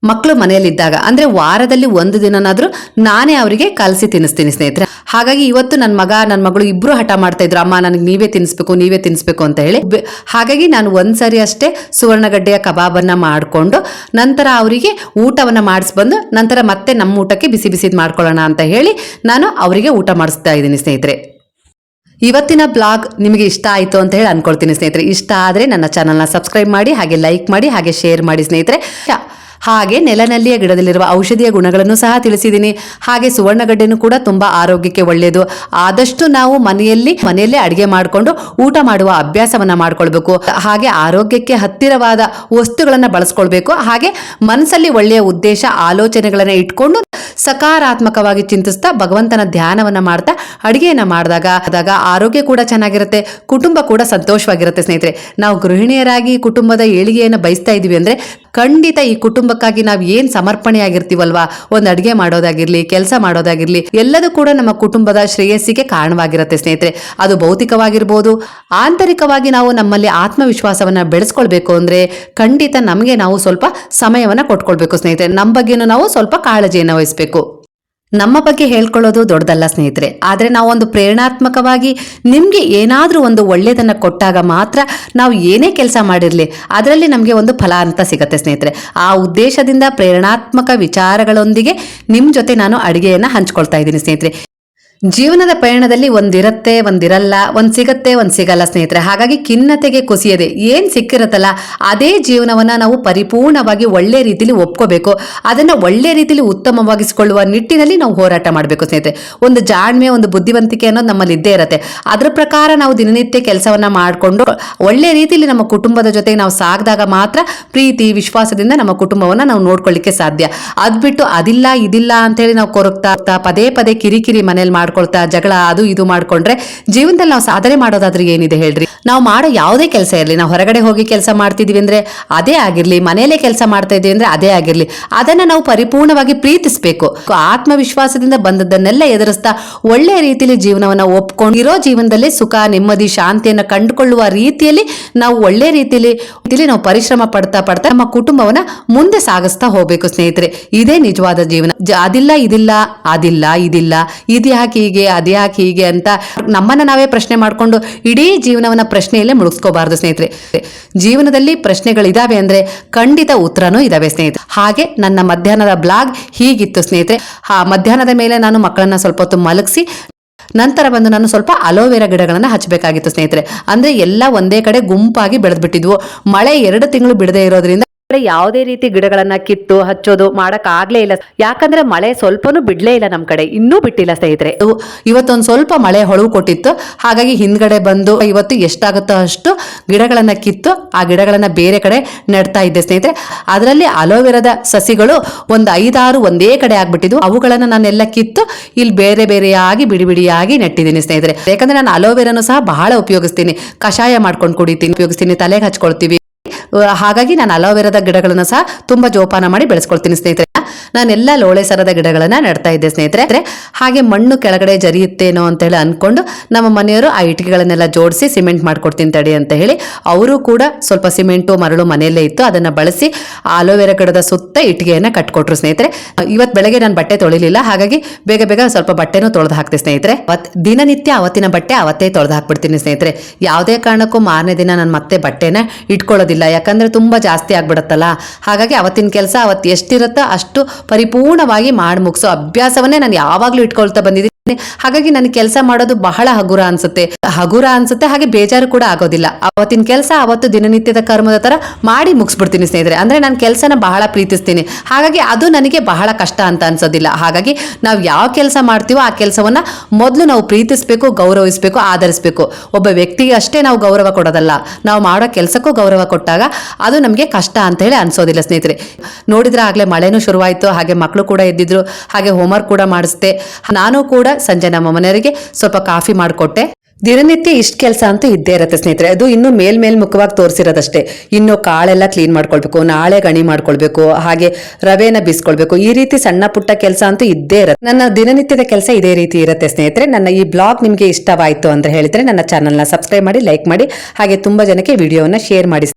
ಮಕ್ಕಳು ಮನೆಯಲ್ಲಿದ್ದಾಗ, ಅಂದರೆ ವಾರದಲ್ಲಿ ಒಂದು ದಿನನಾದರೂ ನಾನೇ ಅವರಿಗೆ ಕಲಸಿ ತಿನ್ನಿಸ್ತೀನಿ ಸ್ನೇಹಿತರೆ. ಹಾಗಾಗಿ ಇವತ್ತು ನನ್ನ ಮಗ ನನ್ನ ಮಗಳು ಇಬ್ಬರು ಹಠ ಮಾಡ್ತಾ ಇದ್ರು, ಅಮ್ಮ ನನಗೆ ನೀವೇ ತಿನ್ನಿಸ್ಬೇಕು ನೀವೇ ತಿನ್ನಿಸ್ಬೇಕು ಅಂತ ಹೇಳಿ. ಹಾಗಾಗಿ ನಾನು ಒಂದ್ಸರಿ ಅಷ್ಟೇ ಸುವರ್ಣಗಡ್ಡೆಯ ಕಬಾಬನ್ನು ಮಾಡಿಕೊಂಡು, ನಂತರ ಅವರಿಗೆ ಊಟವನ್ನು ಮಾಡಿಸ್ಬಂದು ನಂತರ ಮತ್ತೆ ನಮ್ಮ ಊಟಕ್ಕೆ ಬಿಸಿ ಬಿಸಿದು ಮಾಡ್ಕೊಳ್ಳೋಣ ಅಂತ ಹೇಳಿ ನಾನು ಅವರಿಗೆ ಊಟ ಮಾಡಿಸ್ತಾ ಇದ್ದೀನಿ ಸ್ನೇಹಿತರೆ. ಇವತ್ತಿನ ಬ್ಲಾಗ್ ನಿಮಗೆ ಇಷ್ಟ ಆಯಿತು ಅಂತ ಹೇಳಿ ಅನ್ಕೊಳ್ತೀನಿ ಸ್ನೇಹಿತರೆ. ಇಷ್ಟ ಆದರೆ ನನ್ನ ಚಾನಲ್ನ ಸಬ್ಸ್ಕ್ರೈಬ್ ಮಾಡಿ, ಹಾಗೆ ಲೈಕ್ ಮಾಡಿ, ಹಾಗೆ ಶೇರ್ ಮಾಡಿ ಸ್ನೇಹಿತರೆ. ಹಾಗೆ ನೆಲನಲ್ಲಿಯ ಗಿಡದಲ್ಲಿರುವ ಔಷಧಿಯ ಗುಣಗಳನ್ನು ಸಹ ತಿಳಿಸಿದ್ದೀನಿ. ಹಾಗೆ ಸುವರ್ಣಗಡ್ಡೆನೂ ಕೂಡ ತುಂಬ ಆರೋಗ್ಯಕ್ಕೆ ಒಳ್ಳೆಯದು. ಆದಷ್ಟು ನಾವು ಮನೆಯಲ್ಲಿ, ಮನೆಯಲ್ಲೇ ಅಡುಗೆ ಮಾಡಿಕೊಂಡು ಊಟ ಮಾಡುವ ಅಭ್ಯಾಸವನ್ನು ಮಾಡಿಕೊಳ್ಬೇಕು. ಹಾಗೆ ಆರೋಗ್ಯಕ್ಕೆ ಹತ್ತಿರವಾದ ವಸ್ತುಗಳನ್ನು ಬಳಸ್ಕೊಳ್ಬೇಕು. ಹಾಗೆ ಮನಸ್ಸಲ್ಲಿ ಒಳ್ಳೆಯ ಉದ್ದೇಶ, ಆಲೋಚನೆಗಳನ್ನು ಇಟ್ಕೊಂಡು ಸಕಾರಾತ್ಮಕವಾಗಿ ಚಿಂತಿಸ್ತಾ ಭಗವಂತನ ಧ್ಯಾನವನ್ನು ಮಾಡ್ತಾ ಅಡಿಗೆಯನ್ನ ಮಾಡಿದಾಗ ಆದಾಗ ಆರೋಗ್ಯ ಕೂಡ ಚೆನ್ನಾಗಿರುತ್ತೆ, ಕುಟುಂಬ ಕೂಡ ಸಂತೋಷವಾಗಿರುತ್ತೆ ಸ್ನೇಹಿತರೆ. ನಾವು ಗೃಹಿಣಿಯರಾಗಿ ಕುಟುಂಬದ ಏಳಿಗೆಯನ್ನು ಬಯಸ್ತಾ ಇದ್ದೀವಿ ಅಂದರೆ ಖಂಡಿತ ಈ ಕುಟುಂಬಕ್ಕಾಗಿ ನಾವು ಏನು ಸಮರ್ಪಣೆ ಸಮರ್ಪಣೆಯಾಗಿರ್ತೀವಲ್ವಾ ಒಂದು ಅಡುಗೆ ಮಾಡೋದಾಗಿರಲಿ, ಕೆಲಸ ಮಾಡೋದಾಗಿರಲಿ, ಎಲ್ಲದೂ ಕೂಡ ನಮ್ಮ ಕುಟುಂಬದ ಶ್ರೇಯಸ್ಸಿಗೆ ಕಾರಣವಾಗಿರುತ್ತೆ ಸ್ನೇಹಿತರೆ. ಅದು ಭೌತಿಕವಾಗಿರ್ಬೋದು, ಆಂತರಿಕವಾಗಿ ನಾವು ನಮ್ಮಲ್ಲಿ ಆತ್ಮವಿಶ್ವಾಸವನ್ನು ಬೆಳೆಸ್ಕೊಳ್ಬೇಕು ಅಂದರೆ ಖಂಡಿತ ನಮಗೆ ನಾವು ಸ್ವಲ್ಪ ಸಮಯವನ್ನು ಕೊಟ್ಕೊಳ್ಬೇಕು ಸ್ನೇಹಿತರೆ. ನಮ್ಮ ಬಗ್ಗೆನೂ ನಾವು ಸ್ವಲ್ಪ ಕಾಳಜಿಯನ್ನು ವಹಿಸ್ಬೇಕು. ನಮ್ಮ ಬಗ್ಗೆ ಹೇಳ್ಕೊಳ್ಳೋದು ದೊಡ್ಡದಲ್ಲ ಸ್ನೇಹಿತರೆ, ಆದರೆ ನಾವೊಂದು ಪ್ರೇರಣಾತ್ಮಕವಾಗಿ ನಿಮಗೆ ಏನಾದರೂ ಒಂದು ಒಳ್ಳೆಯದನ್ನು ಕೊಟ್ಟಾಗ ಮಾತ್ರ ನಾವು ಏನೇ ಕೆಲಸ ಮಾಡಿರಲಿ, ಅದರಲ್ಲಿ ನಮಗೆ ಒಂದು ಫಲ ಅಂತ ಸಿಗತ್ತೆ ಸ್ನೇಹಿತರೆ. ಆ ಉದ್ದೇಶದಿಂದ ಪ್ರೇರಣಾತ್ಮಕ ವಿಚಾರಗಳೊಂದಿಗೆ ನಿಮ್ಮ ಜೊತೆ ನಾನು ಅಡುಗೆಯನ್ನು ಹಂಚ್ಕೊಳ್ತಾ ಇದ್ದೀನಿ ಸ್ನೇಹಿತರೆ. ಜೀವನದ ಪಯಣದಲ್ಲಿ ಒಂದಿರತ್ತೆ, ಒಂದಿರಲ್ಲ, ಒಂದ್ ಸಿಗತ್ತೆ, ಒಂದ್ ಸಿಗಲ್ಲ ಸ್ನೇಹಿತರೆ. ಹಾಗಾಗಿ ಖಿನ್ನತೆಗೆ ಕುಸಿಯದೆ ಏನ್ ಸಿಕ್ಕಿರತ್ತಲ್ಲ, ಅದೇ ಜೀವನವನ್ನ ನಾವು ಪರಿಪೂರ್ಣವಾಗಿ ಒಳ್ಳೆ ರೀತಿಲಿ ಒಪ್ಕೋಬೇಕು. ಅದನ್ನ ಒಳ್ಳೆ ರೀತಿಲಿ ಉತ್ತಮವಾಗಿಸಿಕೊಳ್ಳುವ ನಿಟ್ಟಿನಲ್ಲಿ ನಾವು ಹೋರಾಟ ಮಾಡಬೇಕು ಸ್ನೇಹಿತರೆ. ಒಂದು ಜಾಣ್ಮೆ, ಒಂದು ಬುದ್ಧಿವಂತಿಕೆ ಅನ್ನೋದು ನಮ್ಮಲ್ಲಿ ಇದ್ದೇ ಇರುತ್ತೆ. ಅದ್ರ ಪ್ರಕಾರ ನಾವು ದಿನನಿತ್ಯ ಕೆಲಸವನ್ನ ಮಾಡಿಕೊಂಡು ಒಳ್ಳೆ ರೀತಿಲಿ ನಮ್ಮ ಕುಟುಂಬದ ಜೊತೆ ನಾವು ಸಾಗಿದಾಗ ಮಾತ್ರ ಪ್ರೀತಿ, ವಿಶ್ವಾಸದಿಂದ ನಮ್ಮ ಕುಟುಂಬವನ್ನ ನಾವು ನೋಡ್ಕೊಳ್ಳಿಕ್ಕೆ ಸಾಧ್ಯ. ಅದ್ಬಿಟ್ಟು ಅದಿಲ್ಲ, ಇದಿಲ್ಲ ಅಂತೇಳಿ ನಾವು ಕೊರಗ್ತಾ, ಪದೇ ಪದೇ ಕಿರಿಕಿರಿ ಮನೇಲಿ ಮಾಡ್ಕೊಳ್ತಾ ಜಗಳ ಅದು ಇದು ಮಾಡ್ಕೊಂಡ್ರೆ ಜೀವನದಲ್ಲಿ ನಾವು ಸಾಧನೆ ಮಾಡೋದಾದ್ರೆ ಏನಿದೆ ಹೇಳ್ರಿ? ನಾವು ಮಾಡೋ ಯಾವುದೇ ಕೆಲಸ ಇರಲಿ, ನಾವು ಹೊರಗಡೆ ಹೋಗಿ ಕೆಲಸ ಮಾಡ್ತಿದೀವಿ ಅಂದ್ರೆ ಅದೇ ಆಗಿರ್ಲಿ, ಮನೆಯಲ್ಲೇ ಕೆಲಸ ಮಾಡ್ತಾ ಇದ್ದೀವಿ ಅಂದ್ರೆ ಅದೇ ಆಗಿರ್ಲಿ, ಅದನ್ನ ನಾವು ಪರಿಪೂರ್ಣವಾಗಿ ಪ್ರೀತಿಸಬೇಕು. ಆತ್ಮವಿಶ್ವಾಸದಿಂದ ಬಂದದ್ದನ್ನೆಲ್ಲ ಎದುರಿಸ್ತಾ ಒಳ್ಳೆ ರೀತಿಯಲ್ಲಿ ಜೀವನವನ್ನ ಒಪ್ಕೊಂಡಿರೋ ಜೀವನದಲ್ಲಿ ಸುಖ, ನೆಮ್ಮದಿ, ಶಾಂತಿಯನ್ನ ಕಂಡುಕೊಳ್ಳುವ ರೀತಿಯಲ್ಲಿ ನಾವು ಒಳ್ಳೆ ರೀತಿಯಲ್ಲಿ ನಾವು ಪರಿಶ್ರಮ ಪಡ್ತಾ ಪಡ್ತಾ ನಮ್ಮ ಕುಟುಂಬವನ್ನ ಮುಂದೆ ಸಾಗಿಸ್ತಾ ಹೋಗ್ಬೇಕು ಸ್ನೇಹಿತರೆ. ಇದೇ ನಿಜವಾದ ಜೀವನ. ಅದಿಲ್ಲ, ಇದಿಲ್ಲ ಅದಿಲ್ಲ, ಇದಿಲ್ಲ. ಇದು ಹೀಗೆ, ಅದು ಯಾಕೆ ಹೀಗೆ ಅಂತ ನಮ್ಮನ್ನ ನಾವೇ ಪ್ರಶ್ನೆ ಮಾಡ್ಕೊಂಡು ಇಡೀ ಜೀವನವನ್ನ ಪ್ರಶ್ನೆಯಲ್ಲೇ ಮುಳುಗಿಸ್ಕೋಬಾರ್ದು ಸ್ನೇಹಿತರೆ. ಜೀವನದಲ್ಲಿ ಪ್ರಶ್ನೆಗಳಿದಾವೆ ಅಂದ್ರೆ ಖಂಡಿತ ಉತ್ತರನೂ ಇದಾವೆ ಸ್ನೇಹಿತರೆ. ಹಾಗೆ ನನ್ನ ಮಧ್ಯಾಹ್ನದ ಬ್ಲಾಗ್ ಹೀಗಿತ್ತು ಸ್ನೇಹಿತರೆ. ಆ ಮಧ್ಯಾಹ್ನದ ಮೇಲೆ ನಾನು ಮಕ್ಕಳನ್ನ ಸ್ವಲ್ಪ ಹೊತ್ತು ಮಲಗಿಸಿ, ನಂತರ ಬಂದು ನಾನು ಸ್ವಲ್ಪ ಅಲೋವೆರಾ ಗಿಡಗಳನ್ನ ಹಚ್ಚಬೇಕಾಗಿತ್ತು ಸ್ನೇಹಿತರೆ. ಅಂದ್ರೆ ಎಲ್ಲ ಒಂದೇ ಕಡೆ ಗುಂಪಾಗಿ ಬೆಳೆದ್ಬಿಟ್ಟಿದ್ವು. ಮಳೆ ಎರಡು ತಿಂಗಳು ಬಿಡದೆ ಇರೋದ್ರಿಂದ ಯಾವುದೇ ರೀತಿ ಗಿಡಗಳನ್ನ ಕಿತ್ತು, ಹಚ್ಚೋದು ಮಾಡಕ್ ಆಗ್ಲೇ ಇಲ್ಲ. ಯಾಕಂದ್ರೆ ಮಳೆ ಸ್ವಲ್ಪನೂ ಬಿಡ್ಲೇ ಇಲ್ಲ ನಮ್ ಕಡೆ. ಇನ್ನೂ ಬಿಟ್ಟಿಲ್ಲ ಸ್ನೇಹಿತರೆ. ಇವತ್ತೊಂದು ಸ್ವಲ್ಪ ಮಳೆ ಹೊಳವು ಕೊಟ್ಟಿತ್ತು. ಹಾಗಾಗಿ ಹಿಂದ್ಗಡೆ ಬಂದು ಇವತ್ತು ಎಷ್ಟಾಗುತ್ತೋ ಅಷ್ಟು ಗಿಡಗಳನ್ನ ಕಿತ್ತು ಆ ಗಿಡಗಳನ್ನ ಬೇರೆ ಕಡೆ ನೆಡ್ತಾ ಇದ್ದೆ ಸ್ನೇಹಿತರೆ. ಅದರಲ್ಲಿ ಅಲೋವೆರಾದ ಸಸಿಗಳು ಒಂದು ಐದಾರು ಒಂದೇ ಕಡೆ ಆಗ್ಬಿಟ್ಟಿದ್ವು. ಅವುಗಳನ್ನ ನಾನೆಲ್ಲ ಕಿತ್ತು ಇಲ್ಲಿ ಬೇರೆ ಬೇರೆಯಾಗಿ ಬಿಡಿ ಬಿಡಿಯಾಗಿ ನೆಟ್ಟಿದ್ದೀನಿ ಸ್ನೇಹಿತರೆ. ಯಾಕಂದ್ರೆ ನಾನು ಅಲೋವೆರಾನು ಸಹ ಬಹಳ ಉಪಯೋಗಿಸ್ತೀನಿ. ಕಷಾಯ ಮಾಡ್ಕೊಂಡು ಕುಡಿತೀನಿ, ಉಪಯೋಗಿಸ್ತೀನಿ, ತಲೆಗೆ ಹಚ್ಕೊಳ್ತೀವಿ. ಹಾಗಾಗಿ ನಾನು ಅಲೋವೆರಾದ ಗಿಡಗಳನ್ನ ಸಹ ತುಂಬಾ ಜೋಪಾನ ಮಾಡಿ ಬೆಳೆಸ್ಕೊಳ್ತೀನಿ ಸ್ನೇಹಿತರೆ. ನಾನೆಲ್ಲ ಲೋಳೆ ಸರದ ಗಿಡಗಳನ್ನ ನೆಡ್ತಾ ಇದ್ದೆ ಸ್ನೇಹಿತರೆ. ಹಾಗೆ ಮಣ್ಣು ಕೆಳಗಡೆ ಜರಿಯುತ್ತೇನೋ ಅಂತ ಹೇಳಿ ಅನ್ಕೊಂಡು ನಮ್ಮ ಮನೆಯವರು ಆ ಇಟ್ಟಿಗೆಗಳನ್ನೆಲ್ಲ ಜೋಡಿಸಿ ಸಿಮೆಂಟ್ ಮಾಡ್ಕೊಡ್ತೀನಿ ತಡಿ ಅಂತ ಹೇಳಿ ಅವರು ಕೂಡ ಸ್ವಲ್ಪ ಸಿಮೆಂಟು, ಮರಳು ಮನೆಯಲ್ಲೇ ಇತ್ತು. ಅದನ್ನ ಬಳಸಿ ಅಲೋವೆರಾ ಗಿಡದ ಸುತ್ತ ಇಟ್ಟಿಗೆಯನ್ನ ಕಟ್ಕೊಟ್ರು ಸ್ನೇಹಿತರೆ. ಇವತ್ತು ಬೆಳಗ್ಗೆ ನಾನು ಬಟ್ಟೆ ತೊಳಿಲಿಲ್ಲ. ಹಾಗಾಗಿ ಬೇಗ ಬೇಗ ಸ್ವಲ್ಪ ಬಟ್ಟೆನೂ ತೊಳೆದು ಹಾಕ್ತೆ ಸ್ನೇಹಿತರೆ. ದಿನನಿತ್ಯ ಅವತ್ತಿನ ಬಟ್ಟೆ ಅವತ್ತೇ ತೊಳೆದು ಹಾಕ್ಬಿಡ್ತೀನಿ ಸ್ನೇಹಿತರೆ. ಯಾವುದೇ ಕಾರಣಕ್ಕೂ ಮಾರನೇ ದಿನ ನಾನು ಮತ್ತೆ ಬಟ್ಟೆನ ಇಟ್ಕೊಳ್ಳೋದಿಲ್ಲ. ಯಾಕಂದ್ರೆ ತುಂಬಾ ಜಾಸ್ತಿ ಆಗ್ಬಿಡತ್ತಲ್ಲ? ಹಾಗಾಗಿ ಅವತ್ತಿನ ಕೆಲಸ ಅವತ್ತು ಎಷ್ಟಿರುತ್ತೋ ಅಷ್ಟು ಪರಿಪೂರ್ಣವಾಗಿ ಮಾಡಿ ಮುಗಿಸೋ ಅಭ್ಯಾಸವನ್ನೇ ನಾನು ಯಾವಾಗಲೂ ಇಟ್ಕೊಳ್ತಾ ಬಂದಿದ್ದೀನಿ. ಹಾಗಾಗಿ ನನಗೆ ಕೆಲಸ ಮಾಡೋದು ಬಹಳ ಹಗುರ ಅನ್ಸುತ್ತೆ. ಹಗುರ ಅನ್ಸುತ್ತೆ, ಹಾಗೆ ಬೇಜಾರು ಕೂಡ ಆಗೋದಿಲ್ಲ. ಅವತ್ತಿನ ಕೆಲಸ ಅವತ್ತು ದಿನನಿತ್ಯದ ಕರ್ಮದ ತರ ಮಾಡಿ ಮುಗಿಸ್ಬಿಡ್ತೀನಿ ಸ್ನೇಹಿತರೆ. ಅಂದ್ರೆ ನಾನು ಕೆಲಸನ ಬಹಳ ಪ್ರೀತಿಸ್ತೀನಿ. ಹಾಗಾಗಿ ಅದು ನನಗೆ ಬಹಳ ಕಷ್ಟ ಅಂತ ಅನ್ಸೋದಿಲ್ಲ. ಹಾಗಾಗಿ ನಾವು ಯಾವ ಕೆಲಸ ಮಾಡ್ತೀವೋ ಆ ಕೆಲಸವನ್ನ ಮೊದಲು ನಾವು ಪ್ರೀತಿಸ್ಬೇಕು, ಗೌರವಿಸ್ಬೇಕು, ಆಧರಿಸ್ಬೇಕು. ಒಬ್ಬ ವ್ಯಕ್ತಿಗೆ ಅಷ್ಟೇ ನಾವು ಗೌರವ ಕೊಡೋದಲ್ಲ. ನಾವು ಮಾಡೋ ಕೆಲಸಕ್ಕೂ ಗೌರವ ಕೊಟ್ಟಾಗ ಅದು ನಮಗೆ ಕಷ್ಟ ಅಂತ ಹೇಳಿ ಅನ್ಸೋದಿಲ್ಲ ಸ್ನೇಹಿತರೆ. ನೋಡಿದ್ರೆ ಆಗ್ಲೇ ಮಳೆನೂ ಶುರುವಾಯಿತು, ಹಾಗೆ ಮಕ್ಕಳು ಕೂಡ ಎದ್ದಿದ್ರು, ಹಾಗೆ ಹೋಮ್ವರ್ಕ್ ಕೂಡ ಮಾಡಿಸ್ದೆ. ನಾನು ಕೂಡ ಸಂಜೆ ನಮ್ಮ ಮನೆಯವರಿಗೆ ಸ್ವಲ್ಪ ಕಾಫಿ ಮಾಡಿಕೊಟ್ಟೆ. ದಿನನಿತ್ಯ ಇಷ್ಟ ಕೆಲಸ ಅಂತೂ ಇದ್ದೇ ಇರುತ್ತೆ ಸ್ನೇಹಿತರೆ. ಅದು ಇನ್ನೂ ಮೇಲ್ಮೇಲ್ ಮೇಲ್ ಮುಖವಾಗಿ ತೋರಿಸಿರೋದಷ್ಟೇ. ಇನ್ನು ಕಾಳೆಲ್ಲ ಕ್ಲೀನ್ ಮಾಡ್ಕೊಳ್ಬೇಕು, ನಾಳೆ ಗಣಿ ಮಾಡ್ಕೊಳ್ಬೇಕು, ಹಾಗೆ ರವೆನ ಬಿಸ್ಕೊಳ್ಬೇಕು. ಈ ರೀತಿ ಸಣ್ಣ ಪುಟ್ಟ ಕೆಲಸ ಅಂತೂ ಇದ್ದೇ ಇರುತ್ತೆ. ನನ್ನ ದಿನನಿತ್ಯದ ಕೆಲಸ ಇದೇ ರೀತಿ ಇರುತ್ತೆ ಸ್ನೇಹಿತರೆ. ನನ್ನ ಈ ಬ್ಲಾಗ್ ನಿಮಗೆ ಇಷ್ಟವಾಯಿತು ಅಂತ ಹೇಳಿದ್ರೆ ನನ್ನ ಚಾನಲ್ನ ಸಬ್ಸ್ಕ್ರೈಬ್ ಮಾಡಿ ಲೈಕ್ ಮಾಡಿ, ಹಾಗೆ ತುಂಬಾ ಜನಕ್ಕೆ ವಿಡಿಯೋನ ಶೇರ್ ಮಾಡಿ.